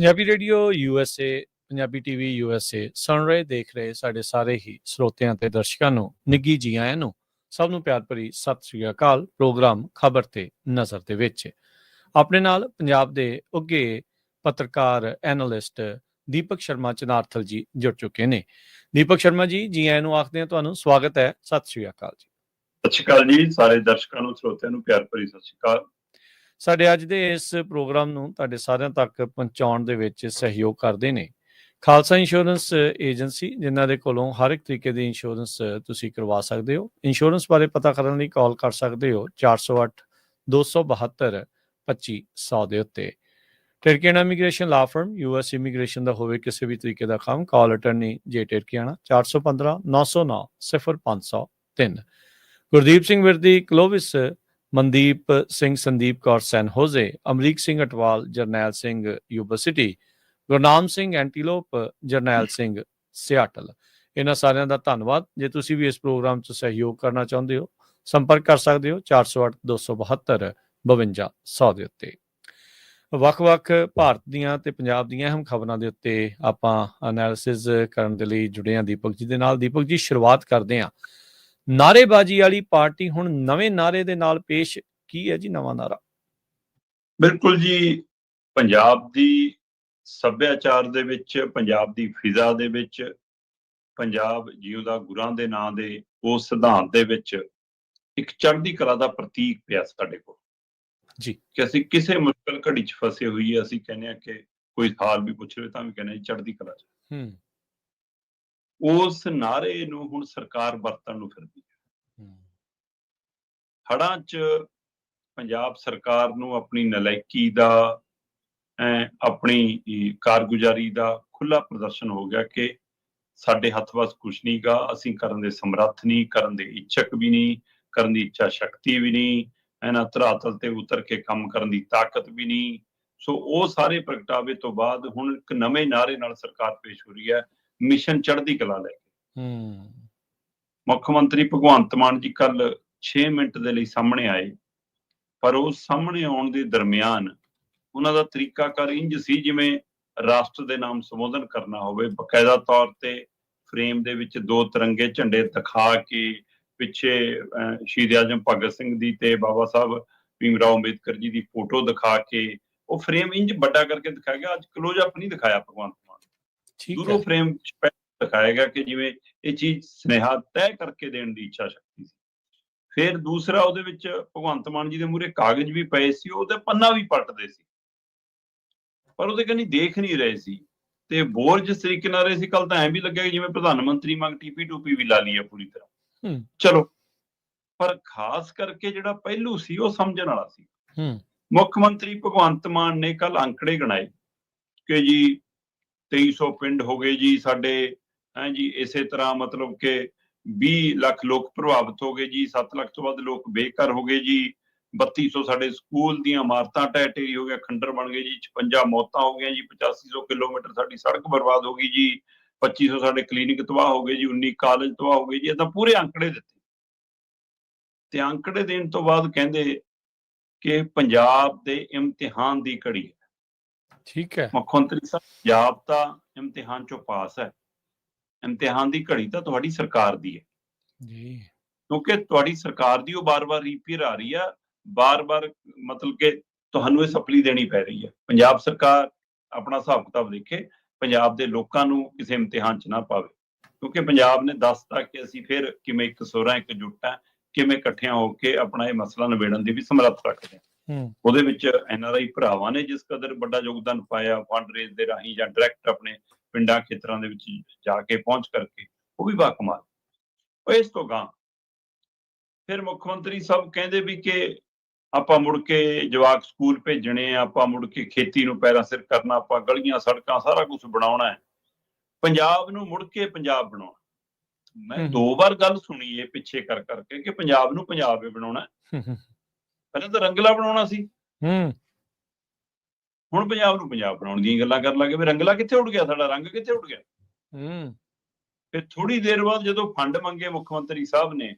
Punjabi radio USA Punjabi TV USA ਸੁਣ ਰਹੇ, ਦੇਖ ਰਹੇ ਸਾਡੇ ਸਾਰੇ ਹੀ ਸਰੋਤਿਆਂ ਤੇ ਦਰਸ਼ਕਾਂ ਨੂੰ ਨਿੱਗੀ ਜੀ ਆਇਆਂ ਨੂੰ, ਸਭ ਨੂੰ ਪਿਆਰ ਭਰੀ ਸਤਿ ਸ੍ਰੀ ਅਕਾਲ ਪ੍ਰੋਗਰਾਮ ਖਬਰ ਤੇ ਨਜ਼ਰ ਦੇ ਵਿੱਚ। ਆਪਣੇ ਨਾਲ ਪੰਜਾਬ ਦੇ ਉੱਗੇ ਪੱਤਰਕਾਰ, ਐਨਾਲਿਸਟ ਦੀਪਕ ਸ਼ਰਮਾ ਚਨਾਰਥਲ ਜੀ ਜੁੜ ਚੁੱਕੇ ਨੇ। ਦੀਪਕ ਸ਼ਰਮਾ ਜੀ ਜੀ ਆਇਆਂ ਨੂੰ ਆਖਦੇ ਹਾਂ ਤੁਹਾਨੂੰ ਸਵਾਗਤ ਹੈ। ਸਤਿ ਸ੍ਰੀ ਅਕਾਲ ਜੀ। ਸਤਿ ਸ਼੍ਰੀ ਅਕਾਲ ਜੀ, ਸਾਰੇ ਦਰਸ਼ਕਾਂ ਨੂੰ, ਸਰੋਤਿਆਂ ਨੂੰ ਪਿਆਰ ਭਰੀ ਸਤਿ ਸ਼੍ਰੀ ਅਕਾਲ। ਸਾਡੇ ਅੱਜ ਦੇ ਇਸ ਪ੍ਰੋਗਰਾਮ ਨੂੰ ਤੁਹਾਡੇ ਸਾਰਿਆਂ ਤੱਕ ਪਹੁੰਚਾਉਣ ਦੇ ਵਿੱਚ ਸਹਿਯੋਗ ਕਰਦੇ ਨੇ। ਖਾਲਸਾ ਇੰਸ਼ੋਰੈਂਸ ਏਜੰਸੀ, ਜਿਨ੍ਹਾਂ ਦੇ ਕੋਲੋਂ ਹਰ ਇੱਕ ਤਰੀਕੇ ਦੀ ਇੰਸ਼ੋਰੈਂਸ ਤੁਸੀਂ ਕਰਵਾ ਸਕਦੇ ਹੋ। ਇੰਸ਼ੋਰੈਂਸ ਬਾਰੇ ਪਤਾ ਕਰਨ ਲਈ ਕਾਲ ਕਰ ਸਕਦੇ ਹੋ 408 272 2500 ਦੇ ਉੱਤੇ। Turkiana immigration law firm US immigration ਦਾ ਹੋਵੇ ਕਿਸੇ ਵੀ ਤਰੀਕੇ ਦਾ ਕੰਮ, call attorney J Turkiana 415 909 0503 Gurdeep Singh Virdi, Clovis Mandeep Singh, Sandeep Kaur, San Jose, Amrik Singh Atwal, Jarnail Singh university Gurnam Singh Antelope, Jarnail Singh Seattle. ਇਹਨਾਂ ਸਾਰਿਆਂ ਦਾ ਧੰਨਵਾਦ। ਜੇ ਤੁਸੀਂ ਵੀ ਇਸ ਪ੍ਰੋਗਰਾਮ 'ਚ ਸਹਿਯੋਗ ਕਰਨਾ ਚਾਹੁੰਦੇ ਹੋ, ਸੰਪਰਕ ਕਰ ਸਕਦੇ ਹੋ 408 272 5200 ਦੇ ਉੱਤੇ। ਵੱਖ-ਵੱਖ ਭਾਰਤ ਦੀਆਂ ਤੇ ਪੰਜਾਬ ਦੀਆਂ ਅਹਿਮ ਖਬਰਾਂ ਦੇ ਉੱਤੇ ਆਪਾਂ ਐਨਾਲਿਸਿਸ ਕਰਨ ਦੇ ਲਈ ਜੁੜੇ ਹਾਂ। ਦੀਪਕ ਜੀ ਦੇ ਨਾਲ। ਦੀਪਕ ਜੀ, ਸ਼ੁਰੂਆਤ ਕਰਦੇ ਹਾਂ। ਨਾਰੇਬਾਜ਼ੀ ਵਾਲੀ ਪਾਰਟੀ ਹੁਣ ਨਵੇਂ ਨਾਰੇ ਦੇ ਨਾਲ ਪੇਸ਼ ਕੀ ਹੈ ਜੀ ਨਵਾਂ ਨਾਰਾ? ਬਿਲਕੁਲ ਜੀ ਪੰਜਾਬ ਦੀ ਸੱਭਿਆਚਾਰ ਦੇ ਵਿੱਚ ਪੰਜਾਬ ਦੀ ਫਿਜ਼ਾ ਦੇ ਵਿੱਚ ਪੰਜਾਬ ਜਿਉਦਾ ਗੁਰਾਂ ਦੇ ਨਾਂ ਦੇ ਉਸ ਸਿਧਾਂਤ ਦੇ ਵਿੱਚ ਇੱਕ ਚੜ੍ਹਦੀ ਕਲਾ ਦਾ ਪ੍ਰਤੀਕ ਪਿਆ ਸਾਡੇ ਕੋਲ। ਜੀ। ਕਿ ਅਸੀਂ ਕਿਸੇ ਮੁਸ਼ਕਲ ਘੜੀ 'ਚ ਫਸੇ ਹੋਈਏ ਅਸੀਂ ਕਹਿੰਦੇ ਆ ਕਿ ਕੋਈ ਹਾਲ ਵੀ ਪੁੱਛ ਲਵੇ ਤਾਂ ਵੀ ਕਹਿੰਦੇ ਚੜ੍ਹਦੀ ਕਲਾ 'ਚ। ਹੂੰ। ਉਸ ਨਾਰੇ ਨੂੰ ਹੁਣ ਸਰਕਾਰ ਵਰਤਣ ਨੂੰ ਫਿਰਦੀ ਹੈ। ਹੜਾਂ 'ਚ ਪੰਜਾਬ ਸਰਕਾਰ ਨੂੰ ਆਪਣੀ ਨਲਾਇਕੀ ਦਾ ਆਪਣੀ ਕਾਰਗੁਜ਼ਾਰੀ ਦਾ ਖੁੱਲਾ ਪ੍ਰਦਰਸ਼ਨ ਹੋ ਗਿਆ ਕਿ ਸਾਡੇ ਹੱਥ ਵਸ ਕੁਛ ਨਹੀਂ ਗਾ ਅਸੀਂ ਕਰਨ ਦੇ ਸਮਰੱਥ ਨਹੀਂ ਕਰਨ ਦੇ ਇੱਛਕ ਵੀ ਨਹੀਂ ਕਰਨ ਦੀ ਇੱਛਾ ਸ਼ਕਤੀ ਵੀ ਨਹੀਂ ਇਹਨਾਂ ਧਰਾਤਲ ਤੇ ਉਤਰ ਕੇ ਕੰਮ ਕਰਨ ਦੀ ਤਾਕਤ ਵੀ ਨਹੀਂ ਸੋ ਉਹ ਸਾਰੇ ਪ੍ਰਗਟਾਵੇ ਤੋਂ ਬਾਅਦ ਹੁਣ ਇੱਕ ਨਵੇਂ ਨਾਰੇ ਨਾਲ ਸਰਕਾਰ ਪੇਸ਼ ਹੋ ਰਹੀ ਹੈ। ਮਿਸ਼ਨ ਚੜ੍ਹਦੀ ਕਲਾ ਲੈ ਕੇ। ਹੂੰ। ਮੁੱਖ ਮੰਤਰੀ ਭਗਵੰਤ ਮਾਨ ਜੀ ਕੱਲ 6 ਮਿੰਟ ਦੇ ਲਈ ਸਾਹਮਣੇ ਆਏ। ਪਰ ਉਹ ਸਾਹਮਣੇ ਆਉਣ ਦੇ ਦਰਮਿਆਨ ਉਹਨਾਂ ਦਾ ਤਰੀਕਾਕਾਰ ਇੰਜ ਸੀ ਜਿਵੇਂ ਰਾਸ਼ਟਰ ਦੇ ਨਾਮ ਸੰਬੋਧਨ ਕਰਨਾ ਹੋਵੇ। ਬਕਾਇਦਾ ਤੌਰ ਤੇ ਫਰੇਮ ਦੇ ਵਿੱਚ ਦੋ ਤਿਰੰਗੇ ਝੰਡੇ ਦਿਖਾ ਕੇ ਪਿੱਛੇ ਸ਼ਹੀਦ ਆਜਮ ਭਗਤ ਸਿੰਘ ਦੀ ਤੇ ਬਾਬਾ ਸਾਹਿਬ ਭੀਮ ਰਾਓ ਅੰਬੇਦਕਰ ਜੀ ਦੀ ਫੋਟੋ ਦਿਖਾ ਕੇ ਉਹ ਫਰੇਮ ਇੰਜ ਵੱਡਾ ਕਰਕੇ ਦਿਖਾਇਆ ਗਿਆ। ਅੱਜ ਕਲੋਜ਼ ਅਪ ਨਹੀਂ ਦਿਖਾਇਆ ਭਗਵੰਤ ਦੂਰੋਂ ਫਰੇਮ ਗਿਆ ਕਿ ਜਿਵੇਂ ਇਹ ਚੀਜ਼ ਸੁਨੇਹਾ ਤੈਅ ਕਰਕੇ ਦੇਣ ਦੀ ਇੱਛਾ ਸ਼ਕਤੀ ਸੀ। ਫਿਰ ਦੂਸਰਾ ਉਹਦੇ ਵਿੱਚ ਭਗਵੰਤ ਮਾਨ ਜੀ ਦੇ ਮੂਹਰੇ ਕਾਗਜ਼ ਵੀ ਪਏ ਸੀ ਉਹਦੇ ਪੰਨਾ ਵੀ ਪਲਟਦੇ ਸੀ। ਪਰ ਉਹਦੇ ਕਨੀ ਦੇਖ ਨਹੀਂ ਰਹੇ ਸੀ ਤੇ ਬੋਰ ਜਿਸ ਤਰੀਕੇ ਨਾਲ ਰਹੇ ਸੀ ਕੱਲ ਤਾਂ ਐਂ ਵੀ ਲੱਗਿਆ ਕਿ ਜਿਵੇਂ ਪ੍ਰਧਾਨ ਮੰਤਰੀ ਮੰਗ ਟੀਪੀ ਟੂਪੀ ਵੀ ਲਾ ਲਈ ਹੈ ਪੂਰੀ ਤਰ੍ਹਾਂ। ਚਲੋ ਪਰ ਖਾਸ ਕਰਕੇ ਜਿਹੜਾ ਪਹਿਲੂ ਸੀ ਉਹ ਸਮਝਣ ਵਾਲਾ ਸੀ। ਮੁੱਖ ਮੰਤਰੀ ਭਗਵੰਤ ਮਾਨ ਨੇ ਕੱਲ ਅੰਕੜੇ ਗਣਾਏ ਕਿ ਜੀ 2300 ਪਿੰਡ ਹੋ ਗਏ ਜੀ ਸਾਡੇ। ਹੈ ਜੀ, ਇਸੇ ਤਰ੍ਹਾਂ ਮਤਲਬ ਕਿ 20 ਲੱਖ ਲੋਕ ਪ੍ਰਭਾਵਿਤ ਹੋ ਗਏ ਜੀ 7 ਲੱਖ ਤੋਂ ਵੱਧ ਲੋਕ ਬੇਘਰ ਹੋ ਗਏ ਜੀ। 3200 ਸਾਡੇ ਸਕੂਲ ਦੀਆਂ ਇਮਾਰਤਾਂ ਢਹਿ ਢੇਰੀ ਹੋ ਗਿਆ, ਖੰਡਰ ਬਣ ਗਏ ਜੀ 56 ਮੌਤਾਂ ਹੋ ਗਈਆਂ ਜੀ 8500 ਕਿਲੋਮੀਟਰ ਸਾਡੀ ਸੜਕ ਬਰਬਾਦ ਹੋ ਗਈ ਜੀ 2500 ਸਾਡੇ ਕਲੀਨਿਕ ਤਬਾਹ ਹੋ ਗਏ ਜੀ 19 ਕਾਲਜ ਤਬਾਹ ਹੋ ਗਏ ਜੀ, ਇਹ ਤਾਂ ਪੂਰੇ ਅੰਕੜੇ ਦਿੱਤੇ। ਤੇ ਅੰਕੜੇ ਦੇਣ ਤੋਂ ਬਾਅਦ ਕਹਿੰਦੇ ਕਿ ਪੰਜਾਬ ਦੇ ਇਮਤਿਹਾਨ ਦੀ ਘੜੀ ਹੈ। ਠੀਕ ਹੈ। ਮੁੱਖ ਮੰਤਰੀ ਸਾਹਿਬ ਪੰਜਾਬ ਤਾਂ ਇਮਤਿਹਾਨ ਚੋਂ ਪਾਸ ਹੈ। ਇਮਤਿਹਾਨ ਦੀ ਘੜੀ ਤਾਂ ਤੁਹਾਡੀ ਸਰਕਾਰ ਦੀ ਹੈ। ਜੀ। ਕਿਉਂਕਿ ਤੁਹਾਡੀ ਸਰਕਾਰ ਦੀ ਉਹ ਬਾਰ-ਬਾਰ ਰੀਪੀਅਰ ਆ ਰਹੀ ਆ ਬਾਰ-ਬਾਰ ਮਤਲਬ ਕਿ ਤੁਹਾਨੂੰ ਇਹ ਸਪਲੀ ਦੇਣੀ ਪੈ ਰਹੀ ਹੈ। ਪੰਜਾਬ ਸਰਕਾਰ ਆਪਣਾ ਹਿਸਾਬ ਕਿਤਾਬ ਦੇਖੇ ਪੰਜਾਬ ਦੇ ਲੋਕਾਂ ਨੂੰ ਕਿਸੇ ਇਮਤਿਹਾਨ 'ਚ ਨਾ ਪਾਵੇ। ਕਿਉਂਕਿ ਪੰਜਾਬ ਨੇ ਦੱਸਤਾ ਕਿ ਅਸੀਂ ਫਿਰ ਕਿਵੇਂ ਇੱਕ ਸੁਰਾਂ ਇੱਕ ਜੁੱਟਾਂ ਕਿਵੇਂ ਇਕੱਠਿਆਂ ਹੋ ਕੇ ਆਪਣਾ ਇਹ ਮਸਲਾ ਨਿਬੇੜਨ ਦੀ ਵੀ ਸਮਰੱਥ ਰੱਖਦੇ ਹਾਂ ਹੂੰ। ਉਹਦੇ ਵਿੱਚ ਐਨਆਰਆਈ ਭਰਾਵਾਂ ਨੇ ਜਿਸ ਕਦਰ ਵੱਡਾ ਯੋਗਦਾਨ ਪਾਇਆ ਫੰਡ ਰੇਜ਼ ਦੇ ਰਾਹੀਂ ਜਾਂ ਡਾਇਰੈਕਟ ਆਪਣੇ ਪਿੰਡਾਂ ਖੇਤਰਾਂ ਦੇ ਵਿੱਚ ਜਾ ਕੇ ਪਹੁੰਚ ਕਰਕੇ ਉਹ ਵੀ ਬਾਕਮਾਲ ਉਹ ਇਸ ਤੋਂ ਗਾਂ ਫਿਰ ਮੁੱਖ ਮੰਤਰੀ ਸਾਹਿਬ ਕਹਿੰਦੇ ਵੀ ਕਿ ਆਪਾਂ ਮੁੜ ਕੇ ਜਵਾਕ ਸਕੂਲ ਭੇਜਣੇ ਆ ਆਪਾਂ ਮੁੜ ਕੇ ਖੇਤੀ ਨੂੰ ਪੈਰਾਂ ਸਿਰ ਕਰਨਾ ਆਪਾਂ ਗਲੀਆਂ ਸੜਕਾਂ ਸਾਰਾ ਕੁਝ ਬਣਾਉਣਾ ਹੈ। ਪੰਜਾਬ ਨੂੰ ਮੁੜ ਕੇ ਪੰਜਾਬ ਬਣਾਉਣਾ। ਮੈਂ। ਦੋ ਵਾਰ ਗੱਲ ਸੁਣੀ ਇਹ ਪਿੱਛੇ ਕਰ ਕਰਕੇ ਕਿ ਪੰਜਾਬ ਨੂੰ ਪੰਜਾਬ ਹੀ ਬਣਾਉਣਾ ਪਹਿਲਾਂ ਤਾਂ ਰੰਗਲਾ ਬਣਾਉਣਾ ਸੀ। ਹੂੰ। ਹੁਣ ਪੰਜਾਬ ਨੂੰ ਪੰਜਾਬ ਬਣਾਉਣ ਦੀਆਂ ਗੱਲਾਂ ਕਰਨ ਲੱਗੇ ਵੀ ਰੰਗਲਾ ਕਿੱਥੇ ਉੱਡ ਗਿਆ? ਸਾਡਾ ਰੰਗ ਕਿੱਥੇ ਉੱਡ ਗਿਆ? ਹੂੰ। ਫਿਰ ਥੋੜੀ ਦੇਰ ਬਾਅਦ ਜਦੋਂ ਫੰਡ ਮੰਗੇ ਮੁੱਖ ਮੰਤਰੀ ਸਾਹਿਬ ਨੇ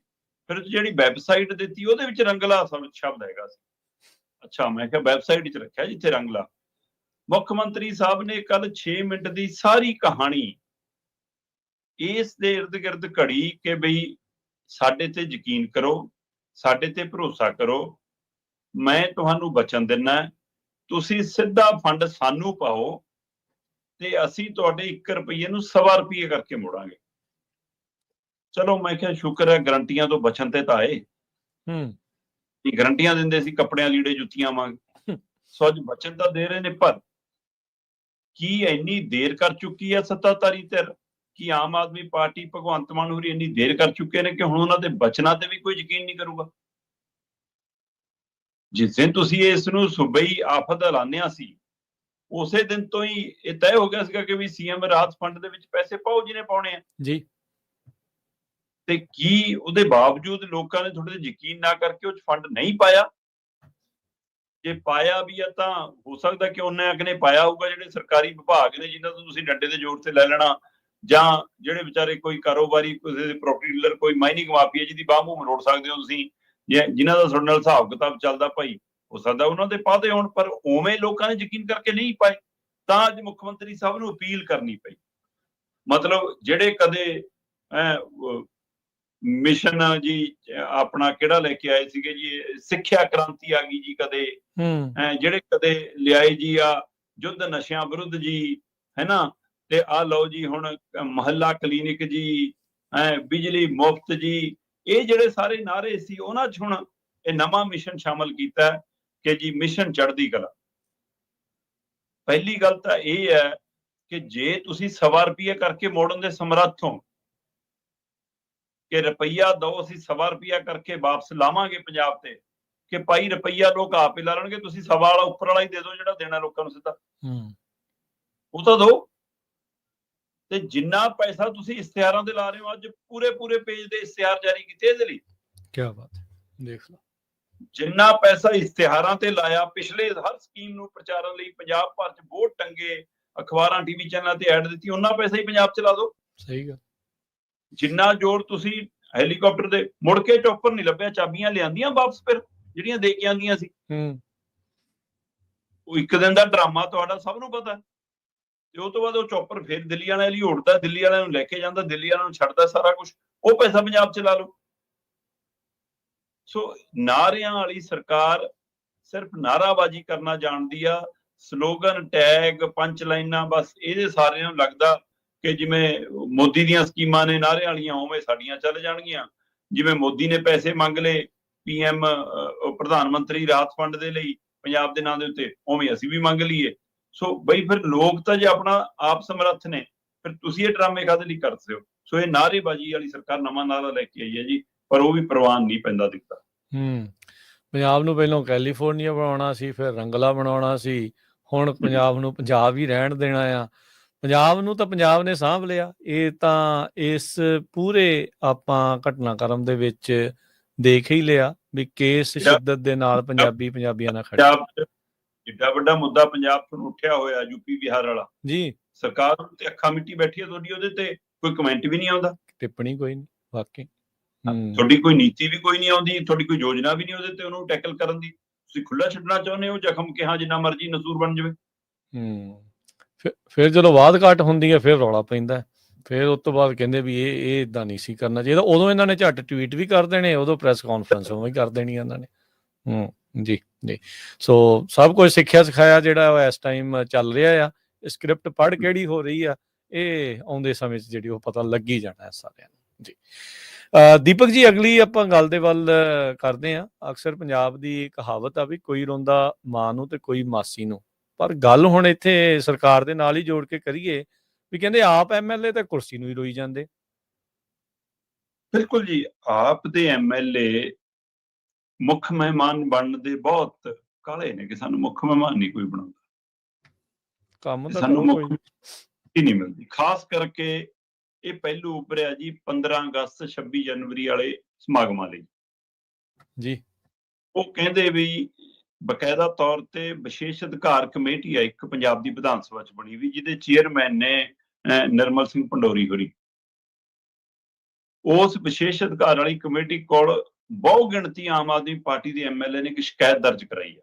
ਫਿਰ ਜਿਹੜੀ ਵੈਬਸਾਈਟ ਦਿੱਤੀ ਉਹਦੇ ਵਿੱਚ ਰੰਗਲਾ ਸ਼ਬ- ਸ਼ਬਦ ਹੈਗਾ ਸੀ। ਅੱਛਾ ਮੈਂ ਕਿਹਾ ਵੈਬਸਾਈਟ 'ਚ ਰੱਖਿਆ ਜਿੱਥੇ ਰੰਗਲਾ। ਮੁੱਖ ਮੰਤਰੀ ਸਾਹਿਬ ਨੇ ਕੱਲ 6 ਮਿੰਟ ਦੀ ਸਾਰੀ ਕਹਾਣੀ ਇਸ ਦੇ ਇਰਦ ਗਿਰਦ ਘੜੀ ਕਿ ਬਈ ਸਾਡੇ ਤੇ ਯਕੀਨ ਕਰੋ ਸਾਡੇ ਤੇ ਭਰੋਸਾ ਕਰੋ ਮੈਂ ਤੁਹਾਨੂੰ ਬਚਨ ਦਿੰਨਾ ਤੁਸੀਂ ਸਿੱਧਾ ਫੰਡ ਸਾਨੂੰ ਪਾਓ ਤੇ ਅਸੀਂ ਤੁਹਾਡੇ 1 ਰੁਪਏ ਨੂੰ ਸਵਾ ਰੁਪਏ ਕਰਕੇ ਮੋੜਾਂਗੇ। ਚਲੋ ਮੈਂ ਕਿਹਾ ਸ਼ੁਕਰ ਹੈ ਗਰੰਟੀਆਂ ਤੋਂ ਬਚਣ ਤੇ ਤਾਂ ਆਏ। ਹੂੰ। ਇਹ ਗਰੰਟੀਆਂ ਦਿੰਦੇ ਸੀ ਕੱਪੜਿਆਂ ਲੀੜੇ ਜੁੱਤੀਆਂ ਵਾਂਗ। ਸੋ ਅੱਜ ਬਚਨ ਤਾਂ ਦੇ ਰਹੇ ਨੇ ਪਰ ਕੀ ਇੰਨੀ ਦੇਰ ਕਰ ਚੁੱਕੀ ਹੈ ਸੱਤਾਧਾਰੀ ਧਿਰ? ਕੀ ਆਮ ਆਦਮੀ ਪਾਰਟੀ ਭਗਵੰਤ ਮਾਨ ਹੋਰੀ ਇੰਨੀ ਦੇਰ ਕਰ ਚੁੱਕੇ ਨੇ ਕਿ ਹੁਣ ਉਹਨਾਂ ਦੇ ਬਚਨਾਂ ਤੇ ਵੀ ਕੋਈ ਯਕੀਨ ਨਹੀਂ ਕਰੂਗਾ? ਜਿਸ ਦਿਨ ਤੁਸੀਂ ਇਸ ਨੂੰ ਸੁਬਈ ਆਫਤ ਐਲਾਨਿਆ ਸੀ ਉਸੇ ਦਿਨ ਤੋਂ ਹੀ ਇਹ ਤੈਅ ਹੋ ਗਿਆ ਸੀਗਾ ਕਿ ਵੀ ਸੀਐਮ ਰਾਹਤ ਫੰਡ ਦੇ ਵਿੱਚ ਪੈਸੇ ਪਾਓ ਜਿਹਨੇ ਪਾਉਣੇ ਆ। ਜੀ। ਤੇ ਕੀ ਉਹਦੇ ਬਾਵਜੂਦ ਲੋਕਾਂ ਨੇ ਤੁਹਾਡੇ ਤੇ ਯਕੀਨ ਨਾ ਕਰਕੇ ਉਹ 'ਚ ਫੰਡ ਨਹੀਂ ਪਾਇਆ? ਜੇ ਪਾਇਆ ਵੀ ਆ ਤਾਂ ਹੋ ਸਕਦਾ ਕਿ ਉਹਨੇ ਅਗਨੇ ਪਾਇਆ ਹੋਊਗਾ ਜਿਹੜੇ ਸਰਕਾਰੀ ਵਿਭਾਗ ਨੇ ਜਿਨ੍ਹਾਂ ਤੋਂ ਤੁਸੀਂ ਡੰਡੇ ਦੇ ਜ਼ੋਰ ਤੇ ਲੈ ਲੈਣਾ ਜਾਂ ਜਿਹੜੇ ਵਿਚਾਰੇ ਕੋਈ ਕਾਰੋਬਾਰੀ ਕਿਸੇ ਦੇ ਪ੍ਰੋਪਰਟੀ ਡੀਲਰ ਕੋਈ ਮਾਈਨਿੰਗ ਮਾਫੀਆ ਜਿਹਦੀ ਬਾਹ ਮਰੋੜ ਸਕਦੇ ਹੋ ਤੁਸੀਂ। ਜਿਨ੍ਹਾਂ ਦਾ ਤੁਹਾਡੇ ਨਾਲ ਹਿਸਾਬ ਕਿਤਾਬ ਚੱਲਦਾ ਭਾਈ ਹੋ ਸਕਦਾ ਉਹਨਾਂ ਦੇ ਪਾਦੇ ਹੋਣ ਪਰ ਉਵੇਂ ਲੋਕਾਂ ਨੇ ਯਕੀਨ ਕਰਕੇ ਨਹੀਂ ਪਾਏ ਤਾਂ ਅੱਜ ਮੁੱਖ ਮੰਤਰੀ ਸਾਹਿਬ ਨੂੰ ਅਪੀਲ ਕਰਨੀ ਪਈ। ਮਤਲਬ ਜਿਹੜੇ ਕਦੇ ਮਿਸ਼ਨ ਜੀ ਆਪਣਾ ਕਿਹੜਾ ਲੈ ਕੇ ਆਏ ਸੀਗੇ ਜੀ ਸਿੱਖਿਆ ਕ੍ਰਾਂਤੀ ਆ ਗਈ ਜੀ ਕਦੇ ਜਿਹੜੇ ਕਦੇ ਲਿਆਏ ਜੀ ਆ ਯੁੱਧ ਨਸ਼ਿਆਂ ਵਿਰੁੱਧ ਜੀ ਹੈਨਾ? ਤੇ ਆ ਲਓ ਜੀ ਹੁਣ ਮਹੱਲਾ ਕਲੀਨਿਕ ਜੀ ਬਿਜਲੀ ਮੁਫਤ ਜੀ ਇਹ ਜਿਹੜੇ ਸਾਰੇ ਨਾਰੇ ਸੀ ਉਹਨਾਂ 'ਚ ਹੁਣ ਇਹ ਨਵਾਂ ਮਿਸ਼ਨ ਸ਼ਾਮਲ ਕੀਤਾ ਕਿ ਜੀ ਮਿਸ਼ਨ ਚੜ੍ਹਦੀ ਕਲਾ। ਪਹਿਲੀ ਗੱਲ ਤਾਂ ਇਹ ਹੈ ਕਿ ਜੇ ਤੁਸੀਂ ਸਵਾ ਰੁਪਏ ਕਰਕੇ ਮੋੜਨ ਦੇ ਸਮਰੱਥ ਹੋ ਕਿ ਰੁਪਈਆ ਦੋ ਅਸੀਂ ਸਵਾ ਰੁਪਈਆ ਕਰਕੇ ਵਾਪਸ ਲਾਵਾਂਗੇ ਪੰਜਾਬ ਤੇ ਕਿ ਭਾਈ ਰੁਪਈਆ ਲੋਕ ਆਪ ਲਾ ਲੈਣਗੇ ਤੁਸੀਂ ਸਵਾ ਵਾਲਾ ਉੱਪਰ ਵਾਲਾ ਹੀ ਦੇ ਦਿਓ ਜਿਹੜਾ ਦੇਣਾ ਲੋਕਾਂ ਨੂੰ ਸਿੱਧਾ। ਹੂੰ। ਉਹ ਤਾਂ ਦਿਓ ਤੇ ਜਿੰਨਾ ਪੈਸਾ ਤੁਸੀਂ ਇਸ਼ਤਿਹਾਰਾਂ ਤੇ ਲਾ ਰਹੇ ਹੋ ਅੱਜ ਪੂਰੇ ਪੂਰੇ ਪੇਜ ਦੇ ਇਸ਼ਤਿਹਾਰ ਜਾਰੀ ਕੀਤੇ ਇਹਦੇ ਲਈ। ਕੀ ਬਾਤ ਹੈ ਦੇਖ ਲਓ। ਜਿੰਨਾ ਪੈਸਾ ਇਸ਼ਤਿਹਾਰਾਂ ਤੇ ਲਾਇਆ ਪਿਛਲੇ ਹਰ ਸਕੀਮ ਨੂੰ ਪ੍ਰਚਾਰਨ ਲਈ ਪੰਜਾਬ ਭਰ ਚ ਬੋਰਡ ਟੰਗੇ ਅਖਬਾਰਾਂ ਟੀਵੀ ਚੈਨਲਾਂ ਤੇ ਐਡ ਦਿੱਤੀ ਉਹਨਾਂ ਪੈਸਾ ਹੀ ਪੰਜਾਬ ਚ ਲਾ ਦਿਓ ਸਹੀ ਗੱਲ। ਜਿੰਨਾ ਜ਼ੋਰ ਤੁਸੀਂ ਹੈਲੀਕਾਪਟਰ ਦੇ ਮੁੜ ਕੇ ਚੌਪਰ ਨਹੀਂ ਲੱਭਿਆ ਚਾਬੀਆਂ ਲਿਆਂਦੀਆਂ ਵਾਪਸ ਫਿਰ ਜਿਹੜੀਆਂ ਦੇ ਕੇ ਆਂਦੀਆਂ ਸੀ। ਹੂੰ। ਉਹ ਇੱਕ ਦਿਨ ਦਾ ਡਰਾਮਾ ਤੁਹਾਡਾ ਸਭ ਨੂੰ ਪਤਾ। ਹੈ। ਤੇ ਉਹ ਤੋਂ ਬਾਅਦ ਉਹ ਚੌਪਰ ਫਿਰ ਦਿੱਲੀ ਵਾਲਿਆਂ ਲਈ ਉੜਦਾ, ਦਿੱਲੀ ਵਾਲਿਆਂ ਨੂੰ ਲੈ ਕੇ ਜਾਂਦਾ, ਦਿੱਲੀ ਵਾਲਿਆਂ ਨੂੰ ਛੱਡਦਾ ਸਾਰਾ ਕੁਝ ਉਹ ਪੈਸਾ ਪੰਜਾਬ ਚ ਲਾ ਲਓ। ਸੋ ਨਾਰਿਆਂ ਵਾਲੀ ਸਰਕਾਰ ਸਿਰਫ ਨਾਰਾਬਾਜ਼ੀ ਕਰਨਾ ਜਾਣਦੀ ਆ, ਸਲੋਗਨ, ਟੈਗ ਪੰਚ ਲਾਈਨਾਂ ਬਸ ਇਹਦੇ ਸਾਰਿਆਂ ਨੂੰ ਲੱਗਦਾ ਕਿ ਜਿਵੇਂ ਮੋਦੀ ਦੀਆਂ ਸਕੀਮਾਂ ਨੇ ਨਾਰੇ ਵਾਲੀਆਂ ਉਵੇਂ ਸਾਡੀਆਂ ਚੱਲ ਜਾਣਗੀਆਂ। ਜਿਵੇਂ ਮੋਦੀ ਨੇ ਪੈਸੇ ਮੰਗ ਲਏ ਪੀਐਮ ਪ੍ਰਧਾਨ ਮੰਤਰੀ ਰਾਹਤ ਫੰਡ ਦੇ ਲਈ ਪੰਜਾਬ ਦੇ ਨਾਂ ਦੇ ਉੱਤੇ, ਉਵੇਂ ਅਸੀਂ ਵੀ ਮੰਗ ਲਈਏ। ਸੋ ਬਈ ਫਿਰ ਲੋਕ ਤਾਂ ਜੇ ਆਪਣਾ ਆਪ ਸਮਰੱਥ ਨੇ ਫਿਰ ਤੁਸੀਂ ਇਹ ਡਰਾਮੇ ਕਾਹਦੇ ਲਈ ਕਰਦੇ ਹੋ? ਸੋ ਇਹ ਨਾਅਰੇਬਾਜ਼ੀ ਵਾਲੀ ਸਰਕਾਰ ਨਵਾਂ ਨਾਰਾ ਲੈ ਕੇ ਆਈ ਹੈ ਜੀ ਪਰ ਉਹ ਵੀ ਪ੍ਰਵਾਨ ਨਹੀਂ ਪੈਂਦਾ ਦਿਖਦਾ। ਹੂੰ ਪੰਜਾਬ ਨੂੰ ਪਹਿਲਾਂ ਕੈਲੀਫੋਰਨੀਆ ਬਣਾਉਣਾ ਸੀ ਫਿਰ ਰੰਗਲਾ ਬਣਾਉਣਾ ਸੀ ਹੁਣ ਪੰਜਾਬ ਨੂੰ ਪੰਜਾਬ ਹੀ ਰਹਿਣ ਦੇਣਾ ਆ। ਪੰਜਾਬ ਨੂੰ ਤਾਂ ਪੰਜਾਬ ਨੇ ਸਾਂਭ ਲਿਆ ਇਹ ਤਾਂ ਇਸ ਪੂਰੇ ਆਪਾਂ ਘਟਨਾਕ੍ਰਮ ਦੇ ਵਿੱਚ ਦੇਖ ਹੀ ਲਿਆ ਵੀ ਕਿਸ ਸ਼ਿੱਦਤ ਦੇ ਨਾਲ ਪੰਜਾਬੀ ਪੰਜਾਬੀਆਂ ਨਾਲ ਖੜੇ। ਜਿੱਡਾ ਵੱਡਾ ਮੁੱਦਾ ਪੰਜਾਬ ਤੋਂ ਉੱਠਿਆ ਹੋਇਆ ਯੂਪੀ ਬਿਹਾਰ ਵਾਲਾ। ਜੀ। ਸਰਕਾਰ ਤੇ ਅੱਖਾਂ ਮਿੱਟੀ ਬੈਠੀ ਹੈ ਤੁਹਾਡੀ ਉਹਦੇ ਤੇ ਕੋਈ ਕਮੈਂਟ ਵੀ ਨਹੀਂ ਆਉਂਦਾ। ਟਿੱਪਣੀ ਕੋਈ ਨਹੀਂ ਵਾਕਈ। ਹੂੰ ਤੁਹਾਡੀ ਕੋਈ ਨੀਤੀ ਵੀ ਕੋਈ ਨਹੀਂ ਆਉਂਦੀ ਤੁਹਾਡੀ ਕੋਈ ਯੋਜਨਾ ਵੀ ਨਹੀਂ ਉਹਦੇ ਤੇ ਉਹਨੂੰ ਟੈਕਲ ਕਰਨ ਦੀ। ਤੁਸੀਂ ਖੁੱਲਾ ਛੱਡਣਾ ਚਾਹੁੰਦੇ ਹੋ ਜ਼ਖਮ ਕਿ ਹਾਂ ਜਿੰਨਾ ਮਰਜ਼ੀ ਨਸੂਰ ਬਣ ਜਾਵੇ। ਹੂੰ। ਫਿਰ ਜਦੋਂ ਬਾਤ ਘਾਟ ਹੁੰਦੀ ਹੈ ਫਿਰ ਰੌਲਾ ਪੈਂਦਾ ਹੈ। ਫਿਰ ਉਸ ਤੋਂ ਬਾਅਦ ਕਹਿੰਦੇ ਵੀ ਇਹ ਇਹ ਇਦਾਂ ਨਹੀਂ ਸੀ ਕਰਨਾ ਚਾਹੀਦਾ। ਉਦੋਂ ਇਹਨਾਂ ਨੇ ਝੱਟ ਟਵੀਟ ਵੀ ਕਰ ਦੇਣੇ ਉਦੋਂ ਪ੍ਰੈਸ ਕਾਨਫਰੰਸ ਉਹ ਵੀ ਕਰ ਦੇਣੀ ਇਹਨਾਂ ਨੇ। ਹੂੰ ਜੀ। ਜੀ। ਸੋ ਸਭ ਕੁਝ ਸਿੱਖਿਆ ਸਿਖਾਇਆ ਜਿਹੜਾ ਉਹ ਇਸ ਟਾਈਮ ਚੱਲ ਰਿਹਾ ਆ। ਸਕ੍ਰਿਪਟ ਪੜ੍ਹ ਕਿਹੜੀ ਹੋ ਰਹੀ ਆ ਇਹ ਆਉਂਦੇ ਸਮੇਂ 'ਚ ਜਿਹੜੀ ਉਹ ਪਤਾ ਲੱਗੀ ਜਾਣਾ ਹੈ ਸਾਰਿਆਂ ਨੂੰ। ਜੀ। ਦੀਪਕ ਜੀ ਅਗਲੀ ਆਪਾਂ ਗੱਲ ਦੇ ਵੱਲ ਕਰਦੇ ਆ ਅਕਸਰ ਪੰਜਾਬ ਦੀ ਕਹਾਵਤ ਆ ਵੀ ਕੋਈ ਰੋਂਦਾ ਮਾਂ ਨੂੰ ਤੇ ਕੋਈ ਮਾਸੀ ਨੂੰ। ਪਰ ਗੱਲ ਹੁਣ ਇੱਥੇ ਸਰਕਾਰ ਦੇ ਨਾਲ ਹੀ ਜੋੜ ਕੇ ਕਰੀਏ ਵੀ ਕਹਿੰਦੇ ਆਪ ਐਮਐਲਏ ਤਾਂ ਕੁਰਸੀ ਨੂੰ ਹੀ ਰੋਈ ਜਾਂਦੇ। ਬਿਲਕੁਲ ਜੀ ਆਪ ਦੇ ਐਮਐਲਏ ਮੁੱਖ ਮਹਿਮਾਨ ਬਣਨ ਦੇ ਬਹੁਤ ਕਾਲੇ ਨੇ ਕਿ ਸਾਨੂੰ ਮੁੱਖ ਮਹਿਮਾਨ ਨਹੀਂ ਕੋਈ ਬਣਾਉਂਦਾ। ਕੰਮ ਤਾਂ ਸਾਨੂੰ ਮੁੱਖ ਹੀ ਨਹੀਂ ਮਿਲਦੀ। ਖਾਸ ਕਰਕੇ ਇਹ ਪਹਿਲੂ ਉੱਭਰਿਆ ਜੀ 15 ਅਗਸਤ 26 ਜਨਵਰੀ ਵਾਲੇ ਸਮਾਗਮਾਂ ਲਈ ਜੀ। ਉਹ ਕਹਿੰਦੇ ਵੀ ਬਕਾਇਦਾ ਤੌਰ ਤੇ ਵਿਸ਼ੇਸ਼ ਅਧਿਕਾਰ ਕਮੇਟੀ ਆ ਇੱਕ ਪੰਜਾਬ ਦੀ ਵਿਧਾਨ ਸਭਾ ਚ ਬਣੀ ਵੀ ਜਿਹਦੇ ਚੇਅਰਮੈਨ ਨੇ ਨਿਰਮਲ ਸਿੰਘ ਪੰਡੋਰੀ ਹੋਰੀ। ਉਸ ਵਿਸ਼ੇਸ਼ ਅਧਿਕਾਰ ਵਾਲੀ ਕਮੇਟੀ ਕੋਲ ਬਹੁ ਗਿਣਤੀ ਆਮ ਆਦਮੀ ਪਾਰਟੀ ਦੇ ਐਮਐਲਏ ਨੇ ਇੱਕ ਸ਼ਿਕਾਇਤ ਦਰਜ ਕਰਾਈ ਹੈ।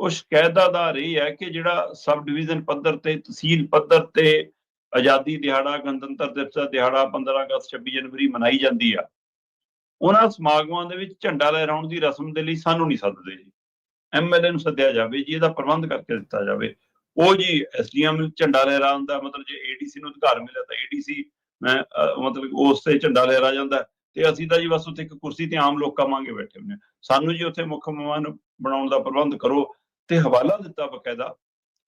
ਉਹ ਸ਼ਿਕਾਇਤ ਦਾ ਆਧਾਰ ਇਹ ਹੈ ਕਿ ਜਿਹੜਾ ਸਬ ਡਿਵੀਜ਼ਨ ਪੱਧਰ ਤੇ ਤਹਿਸੀਲ ਪੱਧਰ ਤੇ ਆਜ਼ਾਦੀ ਦਿਹਾੜਾ ਗਣਤੰਤਰ ਦਿਵਸ ਦਾ ਦਿਹਾੜਾ 15 ਅਗਸਤ 26 ਜਨਵਰੀ ਮਨਾਈ ਜਾਂਦੀ ਆ ਉਹਨਾਂ ਸਮਾਗਮਾਂ ਦੇ ਵਿੱਚ ਝੰਡਾ ਲਹਿਰਾਉਣ ਦੀ ਰਸਮ ਦੇ ਲਈ ਸਾਨੂੰ ਨਹੀਂ ਸੱਦਦੇ ਜੀ। ਐਮਐਲਏ ਨੂੰ ਸੱਦਿਆ ਜਾਵੇ ਜੀ ਇਹਦਾ ਪ੍ਰਬੰਧ ਕਰਕੇ ਦਿੱਤਾ ਜਾਵੇ। ਉਹ ਜੀ ਐਸਡੀਐਮ ਨੂੰ ਝੰਡਾ ਲਹਿਰਾਉਣ ਦਾ ਮਤਲਬ ਜੇ ਏਡੀਸੀ ਨੂੰ ਅਧਿਕਾਰ ਮਿਲਿਆ ਤਾਂ ਏਡੀਸੀ ਮੈਂ ਅਹ, ਮਤਲਬ ਉਸ ਤੇ ਝੰਡਾ ਲਹਿਰਾ ਜਾਂਦਾ। ਤੇ ਅਸੀਂ ਤਾਂ ਜੀ ਬਸ ਉੱਥੇ ਇੱਕ ਕੁਰਸੀ ਤੇ ਆਮ ਲੋਕਾਂ ਵਾਂਗੇ ਬੈਠੇ ਹੁੰਦੇ ਹਾਂ। ਸਾਨੂੰ ਜੀ ਉੱਥੇ ਮੁੱਖ ਮਹਿਮਾਨ ਬਣਾਉਣ ਦਾ ਪ੍ਰਬੰਧ ਕਰੋ ਤੇ ਹਵਾਲਾ ਦਿੱਤਾ ਬਕਾਇਦਾ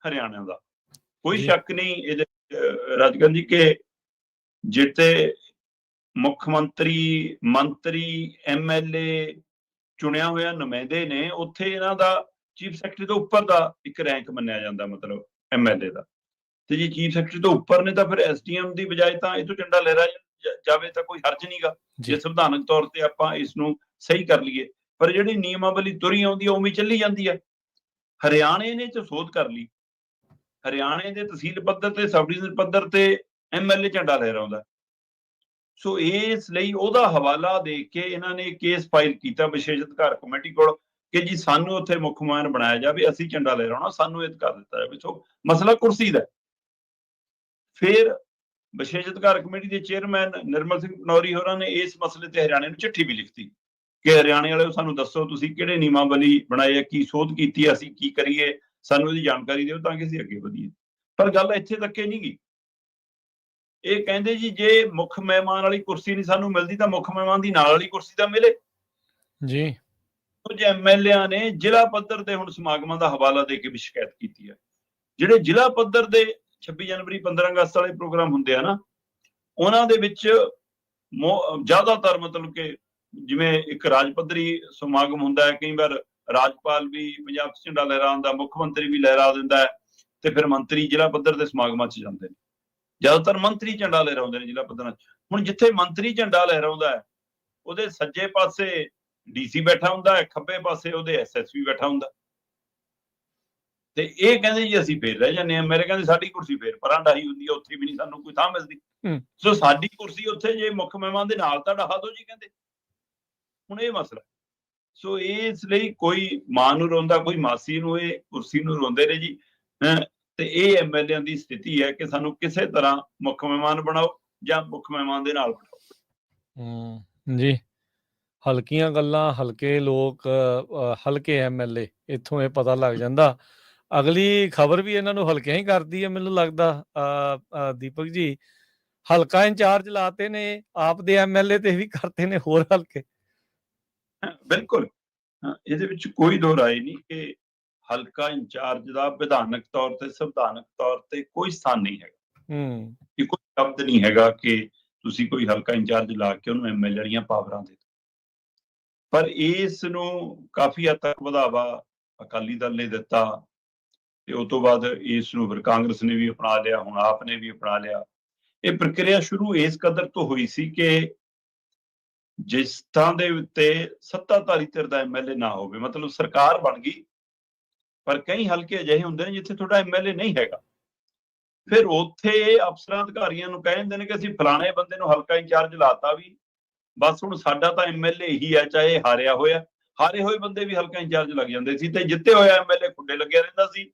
ਹਰਿਆਣਾ ਦਾ। ਕੋਈ। ਸ਼ੱਕ ਨਹੀਂ ਇਹਦੇ ਅਹ, ਰਾਜਗਨ ਜੀ ਕਿ ਜਿੱਤੇ ਮੁੱਖ ਮੰਤਰੀ ਮੰਤਰੀ ਐਮਐਲਏ ਚੁਣਿਆ ਹੋਇਆ ਨੁਮਾਇੰਦੇ ਨੇ ਉੱਥੇ ਇਹਨਾਂ ਦਾ ਚੀਫ ਸੈਕਟਰੀ ਤੋਂ ਉੱਪਰ ਦਾ ਇੱਕ ਰੈਂਕ ਮੰਨਿਆ ਜਾਂਦਾ ਮਤਲਬ ਐਮਐਲਏ ਦਾ। ਤੇ ਜੀ ਚੀਫ ਸੈਕਟਰੀ ਤੋਂ ਉੱਪਰ ਨੇ ਤਾਂ ਫਿਰ ਐਸਡੀਐਮ ਦੀ ਬਜਾਏ ਤਾਂ ਇਹ ਤੋਂ ਝੰਡਾ ਲਹਿਰਾ ਜਾ- ਜਾਵੇ ਤਾਂ ਕੋਈ ਹਰਜ ਨਹੀਂਗਾ ਜੀ। ਸੰਵਿਧਾਨਕ ਤੌਰ ਤੇ ਆਪਾਂ ਇਸ ਨੂੰ ਸਹੀ ਕਰ ਲਈਏ ਪਰ ਜਿਹੜੀ ਨਿਯਮਾਵਲੀ ਤੁਰੀ ਆਉਂਦੀ ਆ ਉਵੇਂ ਚੱਲੀ ਜਾਂਦੀ ਹੈ ਹਰਿਆਣੇ ਨੇ ਚ ਸੋਧ ਕਰ ਲਈ। ਹਰਿਆਣੇ ਦੇ ਤਹਿਸੀਲ ਪੱਧਰ ਤੇ ਸਬ ਡਿਵੀਜ਼ਨ ਪੱਧਰ ਤੇ ਐਮਐਲਏ ਝੰਡਾ ਲਹਿਰਾਉਂਦਾ ਸੋ ਇਸ ਲਈ ਉਹਦਾ ਹਵਾਲਾ ਦੇ ਕੇ ਇਹਨਾਂ ਨੇ ਕੇਸ ਫਾਈਲ ਕੀਤਾ ਵਿਸ਼ੇਸ਼ ਅਧਿਕਾਰ ਕਮੇਟੀ ਕੋਲ ਕਿ ਜੀ ਸਾਨੂੰ ਉੱਥੇ ਮੁੱਖ ਮਹਿਮਾਨ ਬਣਾਇਆ ਜਾਵੇ ਅਸੀਂ ਝੰਡਾ ਲਹਿਰਾਉਣਾ ਸਾਨੂੰ ਇਹ ਅਧਿਕਾਰ ਦਿੱਤਾ ਜਾਵੇ। ਸੋ ਮਸਲਾ ਕੁਰਸੀ ਦਾ। ਫਿਰ ਵਿਸ਼ੇਸ਼ ਅਧਿਕਾਰ ਕਮੇਟੀ ਦੇ ਚੇਅਰਮੈਨ ਨਿਰਮਲ ਸਿੰਘ ਪਨੌਰੀ ਹੋਰਾਂ ਨੇ ਇਸ ਮਸਲੇ ਤੇ ਹਰਿਆਣੇ ਨੂੰ ਚਿੱਠੀ ਵੀ ਲਿਖਤੀ ਕਿ ਹਰਿਆਣੇ ਵਾਲਿਓ ਸਾਨੂੰ ਦੱਸੋ ਤੁਸੀਂ ਕਿਹੜੇ ਨਿਯਮਾਵਲੀ ਬਣਾਏ ਕੀ ਸੋਧ ਕੀਤੀ ਅਸੀਂ ਕੀ ਕਰੀਏ ਸਾਨੂੰ ਇਹਦੀ ਜਾਣਕਾਰੀ ਦਿਓ ਤਾਂ ਕਿ ਅਸੀਂ ਅੱਗੇ ਵਧੀਏ। ਪਰ ਗੱਲ ਇੱਥੇ ਤੱਕ ਨਹੀਂ ਗਈ। ਇਹ ਕਹਿੰਦੇ ਜੀ ਜੇ ਮੁੱਖ ਮਹਿਮਾਨ ਵਾਲੀ ਕੁਰਸੀ ਨਹੀਂ ਸਾਨੂੰ ਮਿਲਦੀ ਤਾਂ ਮੁੱਖ ਮਹਿਮਾਨ ਦੀ ਨਾਲ ਵਾਲੀ ਕੁਰਸੀ ਤਾਂ ਮਿਲੇ। ਜੀ। ਕੁਝ ਐਮਐਲਏਆਂ ਨੇ ਜ਼ਿਲ੍ਹਾ ਪੱਧਰ ਤੇ ਹੁਣ ਸਮਾਗਮਾਂ ਦਾ ਹਵਾਲਾ ਦੇ ਕੇ ਵੀ ਸ਼ਿਕਾਇਤ ਕੀਤੀ ਹੈ ਜਿਹੜੇ ਜ਼ਿਲ੍ਹਾ ਪੱਧਰ ਦੇ 26 ਜਨਵਰੀ 15 ਅਗਸਤ ਵਾਲੇ ਪ੍ਰੋਗਰਾਮ ਹੁੰਦੇ ਆ ਨਾ, ਉਹਨਾਂ ਦੇ ਵਿੱਚ ਜ਼ਿਆਦਾਤਰ ਮਤਲਬ ਕਿ ਜਿਵੇਂ ਇੱਕ ਰਾਜ ਪੱਧਰੀ ਸਮਾਗਮ ਹੁੰਦਾ ਹੈ, ਕਈ ਵਾਰ ਰਾਜਪਾਲ ਵੀ ਪੰਜਾਬ 'ਚ ਝੰਡਾ ਲਹਿਰਾਉਂਦਾ ਮੁੱਖ ਮੰਤਰੀ ਵੀ ਲਹਿਰਾ ਦਿੰਦਾ ਹੈ ਤੇ ਫਿਰ ਮੰਤਰੀ ਜ਼ਿਲ੍ਹਾ ਪੱਧਰ ਦੇ ਸਮਾਗਮਾਂ 'ਚ ਜਾਂਦੇ ਨੇ। ਜ਼ਿਆਦਾਤਰ ਮੰਤਰੀ ਝੰਡਾ ਲਹਿਰਾਉਂਦੇ ਨੇ ਜ਼ਿਲ੍ਹਾ ਪੱਧਰਾਂ 'ਚ। ਹੁਣ ਜਿੱਥੇ ਮੰਤਰੀ ਝੰਡਾ ਲਹਿਰਾਉਂਦਾ ਹੈ, ਉਹਦੇ ਸੱਜੇ ਪਾਸੇ ਡੀਸੀ ਬੈਠਾ ਹੁੰਦਾ ਹੈ, ਖੱਬੇ ਪਾਸੇ ਉਹਦੇ ਐਸਐਸਪੀ ਬੈਠਾ ਹੁੰਦਾ। ਤੇ ਇਹ ਕਹਿੰਦੇ ਜੀ ਅਸੀਂ ਫੇਰ ਰਹਿ ਜਾਂਦੇ ਆ ਮੇਰੇ ਕਹਿੰਦੇ ਸਾਡੀ ਕੁਰਸੀ ਫੇਰ ਪਰਾਂ ਡਾਹੀ ਹੁੰਦੀ ਹੈ ਉੱਥੇ ਵੀ ਨਹੀਂ ਸਾਨੂੰ ਕੋਈ ਥਾਂ ਮਿਲਦੀ। ਸੋ ਸਾਡੀ ਕੁਰਸੀ ਉੱਥੇ ਜੇ ਮੁੱਖ ਮਹਿਮਾਨ ਦੇ ਨਾਲ ਤਾਂ ਦੋ ਜੀ ਕਹਿੰਦੇ। ਹੁਣ ਇਹ ਮਸਲਾ। ਸੋ ਇਸ ਲਈ ਕੋਈ ਮਾਂ ਨੂੰ ਰੋਂਦਾ ਕੋਈ ਮਾਸੀ ਨੂੰ ਇਹ ਕੁਰਸੀ ਨੂੰ ਰੋਂਦੇ ਨੇ ਜੀ। ਤੇ ਇਹ ਐਮਐਲਏਆਂ ਦੀ ਸਥਿਤੀ ਹੈ ਕਿ ਸਾਨੂੰ ਕਿਸੇ ਤਰ੍ਹਾਂ ਮੁੱਖ ਮਹਿਮਾਨ ਬਣਾਓ ਜਾਂ ਮੁੱਖ ਮਹਿਮਾਨ ਦੇ ਨਾਲ ਬਣਾਓ। ਹੂੰ ਜੀ। ਹਲਕੀਆਂ ਗੱਲਾਂ ਹਲਕੇ ਲੋਕ ਹਲਕੇ ਐਮਐਲਏ ਇੱਥੋਂ ਇਹ ਪਤਾ ਲੱਗ ਜਾਂਦਾ ਅਗਲੀ ਖਬਰ ਵੀ ਇਹਨਾਂ ਨੂੰ ਹਲਕਿਆਂ ਹੀ ਕਰਦੀ ਹੈ ਮੈਨੂੰ ਲੱਗਦਾ ਦੀਪਕ ਜੀ। ਹਲਕਾ ਇੰਚਾਰਜ ਲਾਤੇ ਨੇ ਆਪ ਦੇ ਐਮਐਲਏ ਤੇ ਵੀ ਕਰਤੇ ਨੇ ਹੋਰ ਹਲਕੇ। ਬਿਲਕੁਲ। ਇਹਦੇ ਵਿੱਚ ਕੋਈ ਦੋ ਰਾਏ ਨਹੀਂ ਕਿ ਹਲਕਾ ਇੰਚਾਰਜ ਦਾ ਵਿਧਾਨਕ ਤੌਰ ਤੇ ਸੰਵਿਧਾਨਕ ਤੌਰ ਤੇ ਕੋਈ ਸਥਾਨ ਨਹੀਂ ਹੈਗਾ। ਹੂੰ। ਇਹ ਕੋਈ ਸ਼ਬਦ ਨਹੀਂ ਹੈਗਾ ਕਿ ਤੁਸੀਂ ਕੋਈ ਹਲਕਾ ਇੰਚਾਰਜ ਲਾ ਕੇ ਉਹਨੂੰ ਐਮਐਲਏ ਦੀਆਂ ਪਾਵਰਾਂ ਦੇ ਪਰ ਇਸ ਨੂੰ ਕਾਫੀ ਹੱਦ ਤੱਕ ਵਧਾਵਾ ਅਕਾਲੀ ਦਲ ਨੇ ਦਿੱਤਾ ਤੇ ਉਸ ਤੋਂ ਬਾਅਦ ਇਸ ਨੂੰ ਫਿਰ ਕਾਂਗਰਸ ਨੇ ਵੀ ਅਪਣਾ ਲਿਆ, ਹੁਣ ਆਪ ਨੇ ਵੀ ਅਪਣਾ ਲਿਆ। ਇਹ ਪ੍ਰਕਿਰਿਆ ਸ਼ੁਰੂ ਇਸ ਕਦਰ ਤੋਂ ਹੋਈ ਸੀ ਕਿ ਜਿਸ ਥਾਂ ਦੇ ਉੱਤੇ ਸੱਤਾਧਾਰੀ ਧਿਰ ਦਾ ਐਮਐਲਏ ਨਾ ਹੋਵੇ, ਮਤਲਬ ਸਰਕਾਰ ਬਣ ਗਈ, ਪਰ ਕਈ ਹਲਕੇ ਅਜਿਹੇ ਹੁੰਦੇ ਨੇ ਜਿੱਥੇ ਤੁਹਾਡਾ ਐਮਐਲਏ ਨਹੀਂ ਹੈਗਾ। ਫਿਰ ਉੱਥੇ ਅਫਸਰਾਂ ਅਧਿਕਾਰੀਆਂ ਨੂੰ ਕਹਿ ਦਿੰਦੇ ਨੇ ਕਿ ਅਸੀਂ ਫਲਾਣੇ ਬੰਦੇ ਨੂੰ ਹਲਕਾ ਇੰਚਾਰਜ ਲਾਤਾ ਵੀ, ਬਸ ਹੁਣ ਸਾਡਾ ਤਾਂ ਐਮਐਲਏ ਹੀ ਹੈ, ਚਾਹੇ ਹਾਰਿਆ ਹੋਇਆ, ਹਾਰੇ ਹੋਏ ਬੰਦੇ ਵੀ ਹਲਕਾ ਇੰਚਾਰਜ ਲੱਗ ਜਾਂਦੇ ਸੀ ਤੇ ਜਿੱਤੇ ਹੋਇਆ ਐਮਐਲਏ ਖੁੱਡੇ ਲੱਗਿਆ ਰਹਿੰਦਾ ਸੀ।